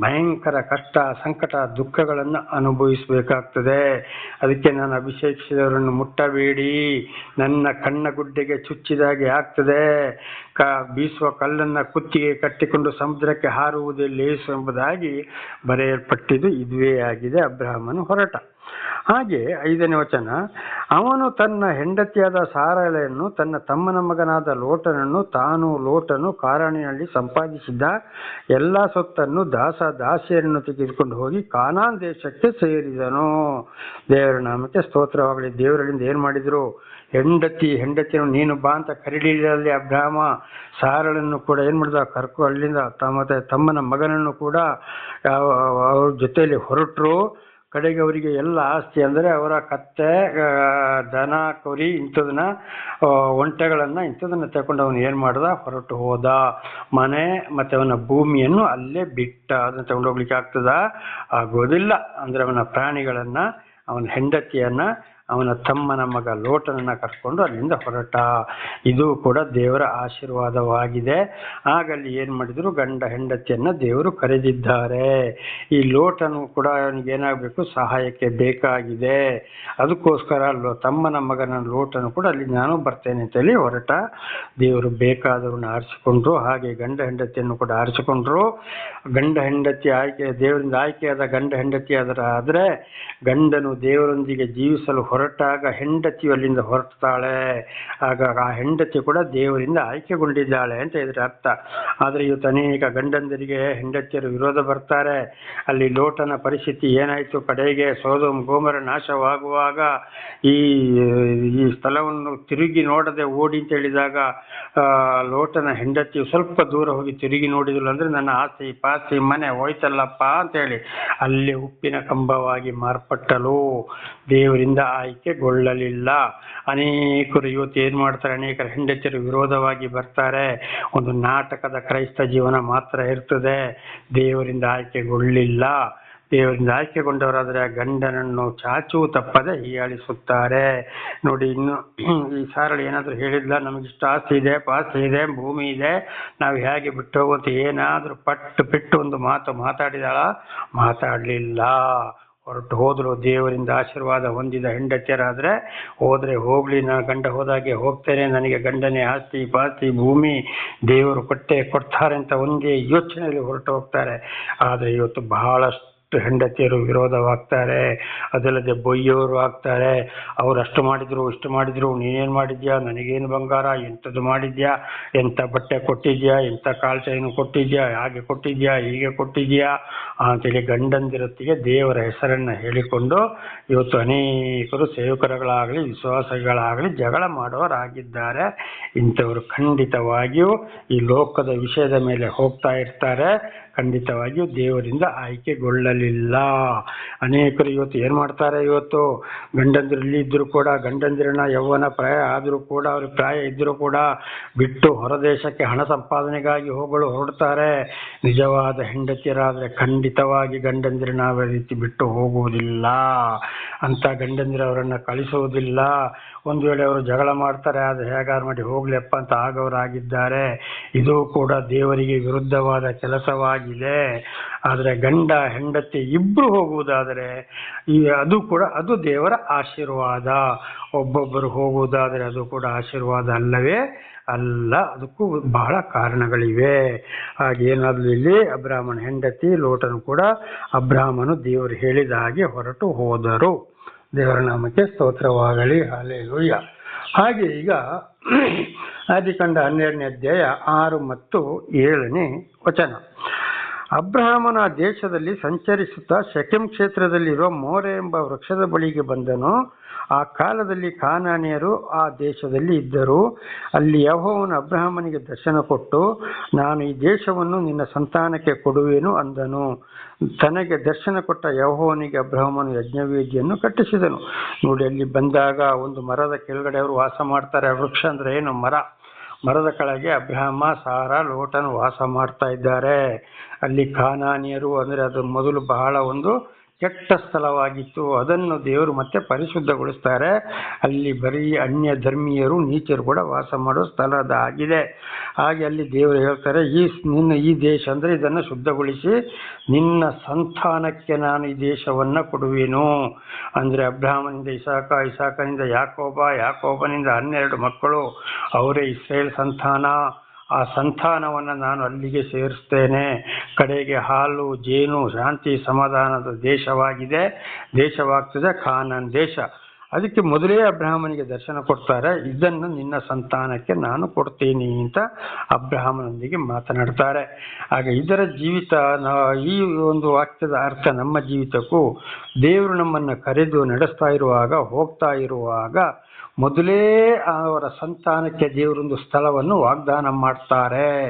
ಭಯಂಕರ ಕಷ್ಟ, ಸಂಕಟ, ದುಃಖಗಳನ್ನು ಅನುಭವಿಸಬೇಕಾಗ್ತದೆ. ಅದಕ್ಕೆ ನಾನು ಅಭಿಷೇಕಿಸಿದವರನ್ನು ಮುಟ್ಟಬೇಡಿ. ನನ್ನ ಕಣ್ಣ ಗುಡ್ಡೆಗೆ ಚುಚ್ಚಿದಾಗೆ ಆಗ್ತದೆ. ಕ, ಬೀಸುವ ಕಲ್ಲನ್ನು ಕುತ್ತಿಗೆ ಕಟ್ಟಿಕೊಂಡು ಸಮುದ್ರಕ್ಕೆ ಹಾರುವುದೇ ಲೇಸು ಎಂಬುದಾಗಿ ಬರೆಯಲ್ಪಟ್ಟಿದ್ದು ಇದುವೇ ಆಗಿದೆ ಅಬ್ರಹಾಮನು ಹೊರಟ. ಹಾಗೆ ಐದನೇ ವಚನ, ಅವನು ತನ್ನ ಹೆಂಡತಿಯಾದ ಸಾರಳೆಯನ್ನು ತನ್ನ ತಮ್ಮನ ಮಗನಾದ ಲೋಟನನ್ನು, ತಾನು ಲೋಟನು ಕಾರಣಿಯಲ್ಲಿ ಸಂಪಾದಿಸಿದ್ದ ಎಲ್ಲ ಸೊತ್ತನ್ನು ದಾಸ ದಾಸಿಯರನ್ನು ತೆಗೆದುಕೊಂಡು ಹೋಗಿ ಕಾನಾನ್ ದೇಶಕ್ಕೆ ಸೇರಿದನು. ದೇವರ ನಾಮಕ್ಕೆ ಸ್ತೋತ್ರವಾಗಲಿ. ದೇವರಲ್ಲಿಂದ ಏನು ಮಾಡಿದರು? ಹೆಂಡತಿ, ಹೆಂಡತಿಯನ್ನು ನೀನು ಬಾ ಅಂತ ಕರೀಲಿಲ್ಲ ಅಬ್ರಾಹ್ಮ ಸಾರಳನ್ನು ಕೂಡ ಏನು ಮಾಡಿದ? ಕರ್ಕೊ ಅಲ್ಲಿಂದ ತಮ್ಮ, ತಮ್ಮನ ಮಗನನ್ನು ಕೂಡ ಅವ್ರ ಜೊತೆಯಲ್ಲಿ ಹೊರಟರು. ಕಡೆಗೆ ಅವರಿಗೆ ಎಲ್ಲ ಆಸ್ತಿ ಅಂದರೆ ಅವರ ಕತ್ತೆ ದನ, ಕುರಿ ಇಂಥದನ್ನ ಒಂಟೆಗಳನ್ನು ಇಂಥದನ್ನ ತಗೊಂಡು ಅವನು ಏನು ಮಾಡ್ದ? ಹೊರಟು ಹೋದ. ಮನೆ ಮತ್ತು ಅವನ ಭೂಮಿಯನ್ನು ಅಲ್ಲೇ ಬಿಟ್ಟ. ಅದನ್ನು ತಗೊಂಡು ಹೋಗ್ಲಿಕ್ಕೆ ಆಗ್ತದ? ಆಗೋದಿಲ್ಲ. ಅಂದರೆ ಅವನ ಪ್ರಾಣಿಗಳನ್ನು, ಅವನ ಹೆಂಡತಿಯನ್ನ ಅವನ ತಮ್ಮನ ಮಗ ಲೋಟನನ್ನ ಕರ್ಕೊಂಡು ಅಲ್ಲಿಂದ ಹೊರಟ. ಇದು ಕೂಡ ದೇವರ ಆಶೀರ್ವಾದವಾಗಿದೆ. ಆಗ ಅಲ್ಲಿ ಏನ್ ಮಾಡಿದ್ರು? ಗಂಡ ಹೆಂಡತಿಯನ್ನ ದೇವರು ಕರೆದಿದ್ದಾರೆ. ಈ ಲೋಟನು ಕೂಡ ಅವನಿಗೆ ಏನಾಗಬೇಕು? ಸಹಾಯಕ್ಕೆ ಬೇಕಾಗಿದೆ. ಅದಕ್ಕೋಸ್ಕರ ಅಲ್ಲೋ ತಮ್ಮನ ಮಗನ ಲೋಟನು ಕೂಡ ಅಲ್ಲಿ ನಾನು ಬರ್ತೇನೆ ಅಂತ ಹೇಳಿ ಹೊರಟ. ದೇವರು ಬೇಕಾದವ್ರನ್ನ ಆರಿಸಿಕೊಂಡ್ರು. ಹಾಗೆ ಗಂಡ ಹೆಂಡತಿಯನ್ನು ಕೂಡ ಆರಿಸಿಕೊಂಡ್ರು. ಗಂಡ ಹೆಂಡತಿ ಆಯ್ಕೆ, ದೇವರಿಂದ ಆಯ್ಕೆಯಾದ ಗಂಡ ಹೆಂಡತಿ ಆದರೆ ಗಂಡನು ದೇವರೊಂದಿಗೆ ಜೀವಿಸಲು ಹೊರಟಾಗ ಹೆಂಡತಿಯು ಅಲ್ಲಿಂದ ಹೊರಡ್ತಾಳೆ. ಆಗ ಆ ಹೆಂಡತಿ ಕೂಡ ದೇವರಿಂದ ಆಯ್ಕೆಗೊಂಡಿದ್ದಾಳೆ ಅಂತ ಇದರ ಅರ್ಥ. ಆದರೆ ಇವತ್ತು ಅನೇಕ ಗಂಡಂದರಿಗೆ ಹೆಂಡತಿಯರು ವಿರೋಧ ಬರ್ತಾರೆ. ಅಲ್ಲಿ ಲೋಟನ ಪರಿಸ್ಥಿತಿ ಏನಾಯಿತು? ಕಡೆಗೆ ಸೋದೋಮ್ ಗೋಮರ ನಾಶವಾಗುವಾಗ ಈ ಈ ಸ್ಥಳವನ್ನು ತಿರುಗಿ ನೋಡದೆ ಓಡಿ ಅಂತ ಹೇಳಿದಾಗ ಲೋಟನ ಹೆಂಡತಿಯು ಸ್ವಲ್ಪ ದೂರ ಹೋಗಿ ತಿರುಗಿ ನೋಡಿದ್ರು ಅಂದ್ರೆ ನನ್ನ ಆಸ್ತಿ ಪಾಸ್ತಿ ಮನೆ ಹೋಯ್ತಲ್ಲಪ್ಪ ಅಂತ ಹೇಳಿ. ಅಲ್ಲಿ ಉಪ್ಪಿನ ಕಂಬವಾಗಿ ಮಾರ್ಪಟ್ಟಲು ದೇವರಿಂದ ಆಯ್ಕೆಗೊಳ್ಳಲಿಲ್ಲ. ಅನೇಕರು ಇವತ್ತು ಏನ್ ಮಾಡ್ತಾರೆ? ಅನೇಕ ಹೆಂಡತಿಯರು ವಿರೋಧವಾಗಿ ಬರ್ತಾರೆ. ಒಂದು ನಾಟಕದ ಕ್ರೈಸ್ತ ಜೀವನ ಮಾತ್ರ ಇರ್ತದೆ. ದೇವರಿಂದ ಆಯ್ಕೆಗೊಳ್ಳಿಲ್ಲ. ದೇವರಿಂದ ಆಯ್ಕೆಗೊಂಡವರಾದರೆ ಆ ಗಂಡನನ್ನು ಚಾಚು ತಪ್ಪದೆ ಹೀಯಾಳಿಸುತ್ತಾರೆ. ನೋಡಿ, ಇನ್ನು ಈ ಸಾರಳು ಏನಾದರೂ ಹೇಳಿದ್ಲ? ನಮಗಿಷ್ಟು ಆಸ್ತಿ ಇದೆ, ಪಾಸ್ತಿ ಇದೆ, ಭೂಮಿ ಇದೆ. ನಾವು ಹೇಗೆ ಬಿಟ್ಟು ಹೋಗುತ್ತೆ ಏನಾದರೂ ಪಟ್ಟು ಬಿಟ್ಟು ಒಂದು ಮಾತು ಮಾತಾಡಿದಾಳ? ಮಾತಾಡಲಿಲ್ಲ. ಹೊರಟು ಹೋದ್ರು, ದೇವರಿಂದ ಆಶೀರ್ವಾದ ಹೊಂದಿದ ಹೆಂಡತಿಯರಾದ್ರೆ, ಹೋದ್ರೆ ಹೋಗ್ಲಿ, ನಾ ಗಂಡ ಹೋದಾಗೆ ಹೋಗ್ತೇನೆ, ನನಗೆ ಗಂಡನೇ ಆಸ್ತಿ ಪಾಸ್ತಿ ಭೂಮಿ, ದೇವರು ಕೊಟ್ಟೆ ಕೊಡ್ತಾರೆ ಅಂತ ಒಂದೇ ಯೋಚನೆಯಲ್ಲಿ ಹೊರಟು ಹೋಗ್ತಾರೆ. ಆದರೆ ಇವತ್ತು ಬಹಳಷ್ಟು ಹೆಂಡತಿಯರು ವಿರೋಧವಾಗ್ತಾರೆ, ಅದಲ್ಲದೆ ಬೊಯ್ಯೋರು ಆಗ್ತಾರೆ. ಅವ್ರು ಅಷ್ಟು ಮಾಡಿದ್ರು, ಇಷ್ಟು ಮಾಡಿದ್ರು, ನೀನೇನು ಮಾಡಿದ್ಯಾ? ನನಗೇನು ಬಂಗಾರ? ಎಂಥದ್ದು ಮಾಡಿದ್ಯಾ? ಎಂಥ ಬಟ್ಟೆ ಕೊಟ್ಟಿದ್ಯಾ? ಎಂಥ ಕಾಲ್ ಚೈನು ಕೊಟ್ಟಿದ್ಯಾ? ಹಾಗೆ ಕೊಟ್ಟಿದ್ಯಾ? ಹೀಗೆ ಕೊಟ್ಟಿದ್ಯಾ? ಅಂತೇಳಿ ಗಂಡಂದಿರೊತ್ತಿಗೆ ದೇವರ ಹೆಸರನ್ನು ಹೇಳಿಕೊಂಡು ಇವತ್ತು ಅನೇಕರು ಸೇವಕರುಗಳಾಗಲಿ, ವಿಶ್ವಾಸಗಳಾಗಲಿ ಜಗಳ ಮಾಡೋರಾಗಿದ್ದಾರೆ ಇಂಥವರು ಖಂಡಿತವಾಗಿಯೂ ಈ ಲೋಕದ ವಿಷಯದ ಮೇಲೆ ಹೋಗ್ತಾ ಇರ್ತಾರೆ. ಖಂಡಿತವಾಗಿಯೂ ದೇವರಿಂದ ಆಯ್ಕೆಗೊಳ್ಳಲಿಲ್ಲ. ಅನೇಕರು ಇವತ್ತು ಏನು ಮಾಡ್ತಾರೆ ಇವತ್ತು? ಗಂಡಂದಿರು ಇಲ್ಲಿ ಇದ್ದರೂ ಕೂಡ, ಗಂಡಂದಿರನ್ನ ಯೌವನ ಪ್ರಾಯ ಆದರೂ ಕೂಡ, ಅವ್ರ ಪ್ರಾಯ ಇದ್ದರೂ ಕೂಡ ಬಿಟ್ಟು ಹೊರದೇಶಕ್ಕೆ ಹಣ ಸಂಪಾದನೆಗಾಗಿ ಹೋಗಲು ಹೊರಡ್ತಾರೆ. ನಿಜವಾದ ಹೆಂಡತಿಯರಾದರೆ ಖಂಡಿತವಾಗಿ ಗಂಡಂದಿರನ್ನ ರೀತಿ ಬಿಟ್ಟು ಹೋಗುವುದಿಲ್ಲ. ಅಂತ ಗಂಡಂದಿರ ಅವರನ್ನು ಕಳಿಸುವುದಿಲ್ಲ ಒಂದು ವೇಳೆ ಅವರು ಜಗಳ ಮಾಡ್ತಾರೆ, ಆದರೆ ಹೇಗಾರು ಮಾಡಿ ಹೋಗ್ಲಿಯಪ್ಪ ಅಂತ ಆಗವರಾಗಿದ್ದಾರೆ. ಇದು ಕೂಡ ದೇವರಿಗೆ ವಿರುದ್ಧವಾದ ಕೆಲಸವಾಗಿದೆ. ಆದರೆ ಗಂಡ, ಹೆಂಡತಿ ಇಬ್ಬರು ಹೋಗುವುದಾದರೆ, ಈ ಅದು ಕೂಡ, ಅದು ದೇವರ ಆಶೀರ್ವಾದ. ಒಬ್ಬೊಬ್ಬರು ಹೋಗುವುದಾದರೆ ಅದು ಕೂಡ ಆಶೀರ್ವಾದ ಅಲ್ಲವೇ? ಅಲ್ಲ, ಅದಕ್ಕೂ ಬಹಳ ಕಾರಣಗಳಿವೆ. ಹಾಗೇನಾದ್ರೂ ಇಲ್ಲಿ ಅಬ್ರಾಹ್ಮಣ ಹೆಂಡತಿ ಲೋಟನು ಕೂಡ ಅಬ್ರಾಹ್ಮನು ದೇವರು ಹೇಳಿದ ಹಾಗೆ ಹೊರಟು ಹೋದರು. ದೇವರ ನಾಮಕ್ಕೆ ಸ್ತೋತ್ರವಾಗಲಿ ಹಾಲೆಲೂಯ ಹಾಗೆ ಈಗ ಆದಿಕಾಂಡ ಹನ್ನೆರಡನೇ ಅಧ್ಯಾಯ ಆರು ಮತ್ತು ಏಳನೇ ವಚನ. ಅಬ್ರಹಾಮನ ದೇಶದಲ್ಲಿ ಸಂಚರಿಸುತ್ತಾ ಶಕೆಂ ಕ್ಷೇತ್ರದಲ್ಲಿರುವ ಮೋರೆ ಎಂಬ ವೃಕ್ಷದ ಬಳಿಗೆ ಬಂದನು. ಆ ಕಾಲದಲ್ಲಿ ಕಾನಾನಿಯರು ಆ ದೇಶದಲ್ಲಿ ಇದ್ದರು. ಅಲ್ಲಿ ಯಹೋವನು ಅಬ್ರಹಾಮನಿಗೆ ದರ್ಶನ ಕೊಟ್ಟು, ನಾನು ಈ ದೇಶವನ್ನು ನಿನ್ನ ಸಂತಾನಕ್ಕೆ ಕೊಡುವೆನು ಅಂದನು. ತನಗೆ ದರ್ಶನ ಕೊಟ್ಟ ಯಹೋವನಿಗೆ ಅಬ್ರಹಾಮನು ಯಜ್ಞವೇದಿಯನ್ನು ಕಟ್ಟಿಸಿದನು. ನೋಡಿ, ಅಲ್ಲಿ ಬಂದಾಗ ಒಂದು ಮರದ ಕೆಳಗಡೆ ಅವರು ವಾಸ ಮಾಡ್ತಾರೆ. ವೃಕ್ಷ ಅಂದ್ರೆ ಏನು? ಮರ. ಮರದ ಕೆಳಗೆ ಅಬ್ರಹಾಮ, ಸಾರ, ಲೋಟನು ವಾಸ ಮಾಡ್ತಾ ಇದ್ದಾರೆ. ಅಲ್ಲಿ ಕಾನಾನಿಯರು ಅಂದ್ರೆ ಅದು ಮೊದಲು ಬಹಳ ಒಂದು ಕೆಟ್ಟ ಸ್ಥಳವಾಗಿತ್ತು. ಅದನ್ನು ದೇವರು ಮತ್ತೆ ಪರಿಶುದ್ಧಗೊಳಿಸ್ತಾರೆ. ಅಲ್ಲಿ ಬರೀ ಅನ್ಯ ಧರ್ಮೀಯರು, ನೀಚರು ಕೂಡ ವಾಸ ಮಾಡೋ ಸ್ಥಳ ಆಗಿದೆ ಹಾಗೆ ಅಲ್ಲಿ ದೇವರು ಹೇಳ್ತಾರೆ, ಈ ನಿನ್ನ ಈ ದೇಶ ಅಂದರೆ ಇದನ್ನು ಶುದ್ಧಗೊಳಿಸಿ, ನಿನ್ನ ಸಂತಾನಕ್ಕೆ ನಾನು ಈ ದೇಶವನ್ನು ಕೊಡುವೆನು. ಅಂದರೆ ಅಬ್ರಾಹ್ಮನಿಂದ ಇಸಾಕ, ಇಸಾಕನಿಂದ ಯಾಕೋಬ, ಯಾಕೋಬನಿಂದ ಹನ್ನೆರಡು ಮಕ್ಕಳು, ಅವರೇ ಇಸ್ರೇಲ್ ಸಂತಾನ. ಆ ಸಂತಾನವನ್ನು ನಾನು ಅಲ್ಲಿಗೆ ಸೇರಿಸ್ತೇನೆ. ಕಡೆಗೆ ಹಾಲು, ಜೇನು, ಶಾಂತಿ, ಸಮಾಧಾನದ ದೇಶವಾಗಿದೆ. ದೇಶವಾಗ್ತದೆ, ಖಾನನ್ ದೇಶ. ಅದಕ್ಕೆ ಮೊದಲೇ ಅಬ್ರಾಹ್ಮನಿಗೆ ದರ್ಶನ ಕೊಡ್ತಾರೆ. ಇದನ್ನು ನಿನ್ನ ಸಂತಾನಕ್ಕೆ ನಾನು ಕೊಡ್ತೀನಿ ಅಂತ ಅಬ್ರಾಹ್ಮನೊಂದಿಗೆ ಮಾತನಾಡ್ತಾರೆ. ಆಗ ಇದರ ಜೀವಿತ ಈ ಒಂದು ವಾಕ್ಯದ ಅರ್ಥ ನಮ್ಮ ಜೀವಿತಕ್ಕೂ ದೇವರು ನಮ್ಮನ್ನು ಕರೆದು ನಡೆಸ್ತಾ ಇರುವಾಗ, ಹೋಗ್ತಾ ಇರುವಾಗ ಮೊದಲೇ ಅವರ ಸಂತಾನಕ್ಕೆ ದೇವರೊಂದು ಸ್ಥಳವನ್ನು ವಾಗ್ದಾನ ಮಾಡ್ತಾರೆ.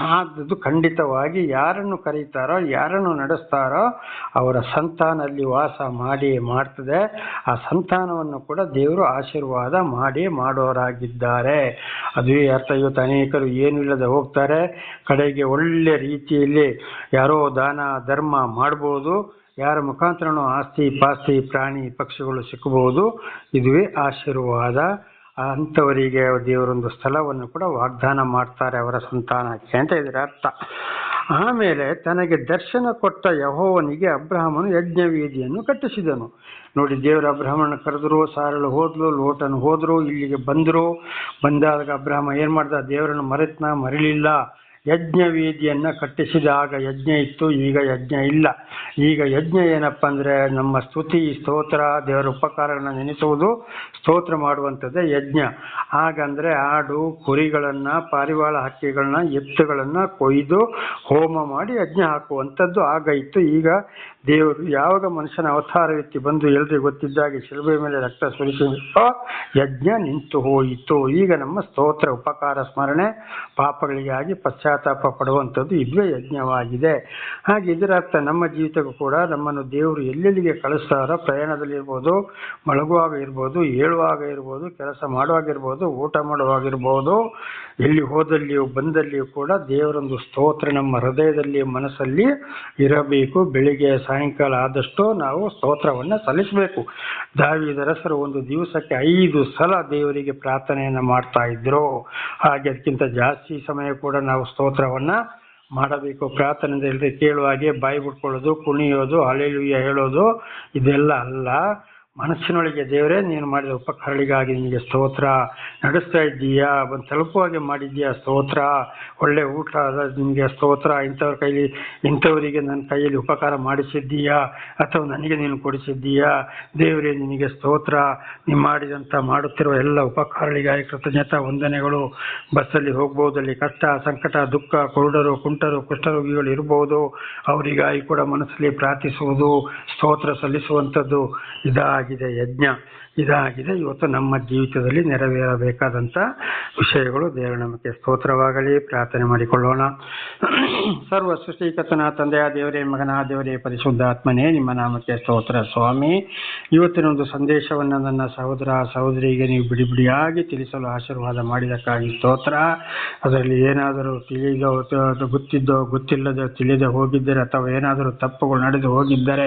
ಆದ್ದು ಖಂಡಿತವಾಗಿ ಯಾರನ್ನು ಕರೀತಾರೋ, ಯಾರನ್ನು ನಡೆಸ್ತಾರೋ ಅವರ ಸಂತಾನ ಅಲ್ಲಿ ವಾಸ ಮಾಡಿ ಮಾಡ್ತದೆ. ಆ ಸಂತಾನವನ್ನು ಕೂಡ ದೇವರು ಆಶೀರ್ವಾದ ಮಾಡಿ ಮಾಡೋರಾಗಿದ್ದಾರೆ. ಅದುವೇ ಅರ್ಥ, ಇವತ್ತು ಅನೇಕರು ಏನೂ ಇಲ್ಲದೆ ಹೋಗ್ತಾರೆ. ಕಡೆಗೆ ಒಳ್ಳೆ ರೀತಿಯಲ್ಲಿ ಯಾರೋ ದಾನ, ಧರ್ಮ ಮಾಡ್ಬೋದು. ಯಾರ ಮುಖಾಂತರನೂ ಆಸ್ತಿ, ಪಾಸ್ತಿ, ಪ್ರಾಣಿ, ಪಕ್ಷಿಗಳು ಸಿಕ್ಕಬಹುದು. ಇದುವೇ ಆಶೀರ್ವಾದ. ಅಂಥವರಿಗೆ ದೇವರೊಂದು ಸ್ಥಳವನ್ನು ಕೂಡ ವಾಗ್ದಾನ ಮಾಡ್ತಾರೆ ಅವರ ಸಂತಾನಕ್ಕೆ ಅಂತ ಇದರ ಅರ್ಥ. ಆಮೇಲೆ ತನಗೆ ದರ್ಶನ ಕೊಟ್ಟ ಯಹೋವನಿಗೆ ಅಬ್ರಹಮನು ಯಜ್ಞವೇದಿಯನ್ನು ಕಟ್ಟಿಸಿದನು. ನೋಡಿ, ದೇವರ ಅಬ್ರಹ್ಮನ ಕರೆದ್ರು ಸಾರಳು ಹೋದ್ಲು, ಲೋಟನ ಹೋದ್ರು, ಇಲ್ಲಿಗೆ ಬಂದರು. ಬಂದಾಗ ಅಬ್ರಾಹ್ಮ ಏನು ಮಾಡ್ದ? ದೇವರನ್ನು ಮರೆತ್ನ? ಮರಿಲಿಲ್ಲ. ಯಜ್ಞ ವೇದಿಯನ್ನ ಕಟ್ಟಿಸಿದಾಗ ಯಜ್ಞ ಇತ್ತು, ಈಗ ಯಜ್ಞ ಇಲ್ಲ. ಈಗ ಯಜ್ಞ ಏನಪ್ಪ ಅಂದರೆ ನಮ್ಮ ಸ್ತುತಿ, ಸ್ತೋತ್ರ, ದೇವರ ಉಪಕಾರಗಳನ್ನ ನೆನೆಸುವುದು, ಸ್ತೋತ್ರ ಮಾಡುವಂಥದ್ದೇ ಯಜ್ಞ. ಹಾಗಂದ್ರೆ ಆಡು, ಕುರಿಗಳನ್ನು, ಪಾರಿವಾಳ ಹಕ್ಕಿಗಳನ್ನ, ಎತ್ತುಗಳನ್ನ ಕೊಯ್ದು, ಹೋಮ ಮಾಡಿ ಯಜ್ಞ ಹಾಕುವಂಥದ್ದು ಆಗ ಇತ್ತು. ಈಗ ದೇವರು ಯಾವಾಗ ಮನುಷ್ಯನ ಅವತಾರ ಎತ್ತಿ ಬಂದು ಎಲ್ರಿಗೂ ಗೊತ್ತಿದ್ದಾಗೆ ಶಿಲುಬೆ ಮೇಲೆ ರಕ್ತ ಸುರಿಸಿಬಿಟ್ಟು ಯಜ್ಞ ನಿಂತು ಹೋಯಿತು. ಈಗ ನಮ್ಮ ಸ್ತೋತ್ರ ಉಪಕಾರ, ಸ್ಮರಣೆ ಪಾಪಗಳಿಗಾಗಿ ಪಶ್ಚಾತ್ತಾಪ ಪಡುವಂಥದ್ದು ಇದುವೇ ಯಜ್ಞವಾಗಿದೆ. ಹಾಗೆ ಇದರ ಅರ್ಥ ನಮ್ಮ ಜೀವಿತಕ್ಕೂ ಕೂಡ ನಮ್ಮನ್ನು ದೇವರು ಎಲ್ಲೆಲ್ಲಿಗೆ ಕಳಿಸ್ತಾರೋ ಪ್ರಯಾಣದಲ್ಲಿರ್ಬೋದು ಮಲಗುವಾಗ ಇರ್ಬೋದು, ಏಳುವಾಗ ಇರ್ಬೋದು, ಕೆಲಸ ಮಾಡುವಾಗ ಇರ್ಬೋದು, ಊಟ ಮಾಡುವಾಗಿರ್ಬೋದು ಎಲ್ಲಿ ಹೋದಲ್ಲಿಯೂ ಬಂದಲ್ಲಿಯೂ ಕೂಡ ದೇವರೊಂದು ಸ್ತೋತ್ರ ನಮ್ಮ ಹೃದಯದಲ್ಲಿ, ಮನಸ್ಸಲ್ಲಿ ಇರಬೇಕು. ಬೆಳಿಗ್ಗೆ ಸಾಯಂಕಾಲ ಆದಷ್ಟು ನಾವು ಸ್ತೋತ್ರವನ್ನು ಸಲ್ಲಿಸಬೇಕು. ದಾವಿದರಸರು ಒಂದು ದಿವಸಕ್ಕೆ ಐದು ಸಲ ದೇವರಿಗೆ ಪ್ರಾರ್ಥನೆಯನ್ನು ಮಾಡ್ತಾ ಇದ್ರು. ಹಾಗೆ ಅದಕ್ಕಿಂತ ಜಾಸ್ತಿ ಸಮಯ ಕೂಡ ನಾವು ಸ್ತೋತ್ರವನ್ನ ಮಾಡಬೇಕು. ಪ್ರಾರ್ಥನೆ ಅಂತ ಹೇಳಿದ್ರೆ ಕೇಳುವಾಗೆ ಬಾಯಿ ಬಿಟ್ಕೊಳ್ಳೋದು ಕುಣಿಯೋದು ಅಲೆಲುಯ್ಯ ಹೇಳೋದು ಇದೆಲ್ಲ ಅಲ್ಲ. ಮನಸ್ಸಿನೊಳಗೆ, ದೇವರೇ, ನೀನು ಮಾಡಿದ ಉಪಕಾರಗಳಿಗಾಗಿ ನಿನಗೆ ಸ್ತೋತ್ರ. ನಡೆಸ್ತಾ ಇದ್ದೀಯಾ? ಒಂದು ತಲುಪುವಾಗೆ ಮಾಡಿದ್ದೀಯಾ ಸ್ತೋತ್ರ? ಒಳ್ಳೆ ಊಟ ಅದ ನಿನಗೆ ಸ್ತೋತ್ರ. ಇಂಥವ್ರ ಕೈಲಿ, ಇಂಥವರಿಗೆ ನನ್ನ ಕೈಯಲ್ಲಿ ಉಪಕಾರ ಮಾಡಿಸಿದ್ದೀಯಾ? ಅಥವಾ ನನಗೆ ನೀನು ಕೊಡಿಸಿದ್ದೀಯಾ? ದೇವರೇ, ನಿನಗೆ ಸ್ತೋತ್ರ. ನೀನು ಮಾಡಿದಂಥ ಮಾಡುತ್ತಿರುವ ಎಲ್ಲ ಉಪಕಾರಗಳಿಗಾಗಿ ಕೃತಜ್ಞತಾ ವಂದನೆಗಳು. ಬಸ್ಸಲ್ಲಿ ಹೋಗ್ಬೋದಲ್ಲಿ ಕಷ್ಟ, ಸಂಕಟ, ದುಃಖ, ಕುರುಡರು, ಕುಂಟರು, ಕುಷ್ಠರೋಗಿಗಳು ಇರ್ಬೋದು. ಅವರಿಗಾಗಿ ಕೂಡ ಮನಸ್ಸಲ್ಲಿ ಪ್ರಾರ್ಥಿಸುವುದು, ಸ್ತೋತ್ರ ಸಲ್ಲಿಸುವಂಥದ್ದು. ಇದಾಗಿದೆ ಯಜ್ಞ. ಇದಾಗಿದೆ. ಇವತ್ತು ನಮ್ಮ ಜೀವಿತದಲ್ಲಿ ನೆರವೇರಬೇಕಾದಂಥ ವಿಷಯಗಳು ದೇವರ ನಮಗೆ ಸ್ತೋತ್ರವಾಗಲಿ. ಪ್ರಾರ್ಥನೆ ಮಾಡಿಕೊಳ್ಳೋಣ. ಸರ್ವ ಸೃಷ್ಟಿಕತನ ತಂದೆಯ ದೇವರೇ, ಮಗನ ದೇವರೇ ಪರಿಶುದ್ಧಾತ್ಮನೇ ನಿಮ್ಮ ನಾಮಕ್ಕೆ ಸ್ತೋತ್ರ ಸ್ವಾಮಿ. ಇವತ್ತಿನ ಒಂದು ಸಂದೇಶವನ್ನು ನನ್ನ ಸಹೋದರ, ಸಹೋದರಿಗೆ ನೀವು ಬಿಡಿ ಬಿಡಿಯಾಗಿ ತಿಳಿಸಲು ಆಶೀರ್ವಾದ ಮಾಡಿದಕ್ಕಾಗಿ ಸ್ತೋತ್ರ. ಅದರಲ್ಲಿ ಏನಾದರೂ ತಿಳಿದೋ ಗೊತ್ತಿದ್ದೋ, ಗೊತ್ತಿಲ್ಲದೆ ತಿಳಿದೆ ಹೋಗಿದ್ದರೆ ಅಥವಾ ಏನಾದರೂ ತಪ್ಪುಗಳು ನಡೆದು ಹೋಗಿದ್ದರೆ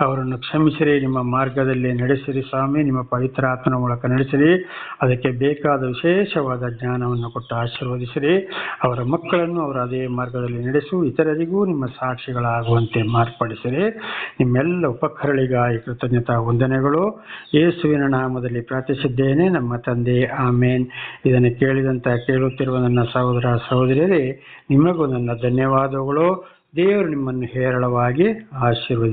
ಅವರನ್ನು ಕ್ಷಮಿಸಿರಿ. ನಿಮ್ಮ ಮಾರ್ಗದಲ್ಲಿ ನಡೆಸಿರಿ ಸ್ವಾಮಿ. ನಿಮ್ಮ ಪವಿತ್ರ ಆತ್ಮನ ಮೂಲಕ ನಡೆಸಿರಿ. ಅದಕ್ಕೆ ಬೇಕಾದ ವಿಶೇಷವಾದ ಜ್ಞಾನವನ್ನು ಕೊಟ್ಟು ಆಶೀರ್ವದಿಸಿರಿ. ಅವರ ಮಕ್ಕಳನ್ನು ಅವರ ಅದೇ ಮಾರ್ಗದಲ್ಲಿ ನಡೆಸು, ಇತರರಿಗೂ ನಿಮ್ಮ ಸಾಕ್ಷಿಗಳಾಗುವಂತೆ ಮಾರ್ಪಡಿಸಿರಿ. ನಿಮ್ಮೆಲ್ಲ ಉಪಕರಳಿಗಾಗಿ ಕೃತಜ್ಞತಾ ವಂದನೆಗಳು. ಯೇಸುವಿನ ನಾಮದಲ್ಲಿ ಪ್ರಾರ್ಥಿಸಿದ್ದೇನೆ. ನಮ್ಮ ತಂದೆ, ಆಮೇನ್. ಇದನ್ನು ಕೇಳಿದಂತ ಕೇಳುತ್ತಿರುವ ನನ್ನ ಸಹೋದರ ಸಹೋದರಿಯರೇ, ನಿಮಗೂ ನನ್ನ ಧನ್ಯವಾದಗಳು. ದೇವರು ನಿಮ್ಮನ್ನು ಹೇರಳವಾಗಿ ಆಶೀರ್ವದಿ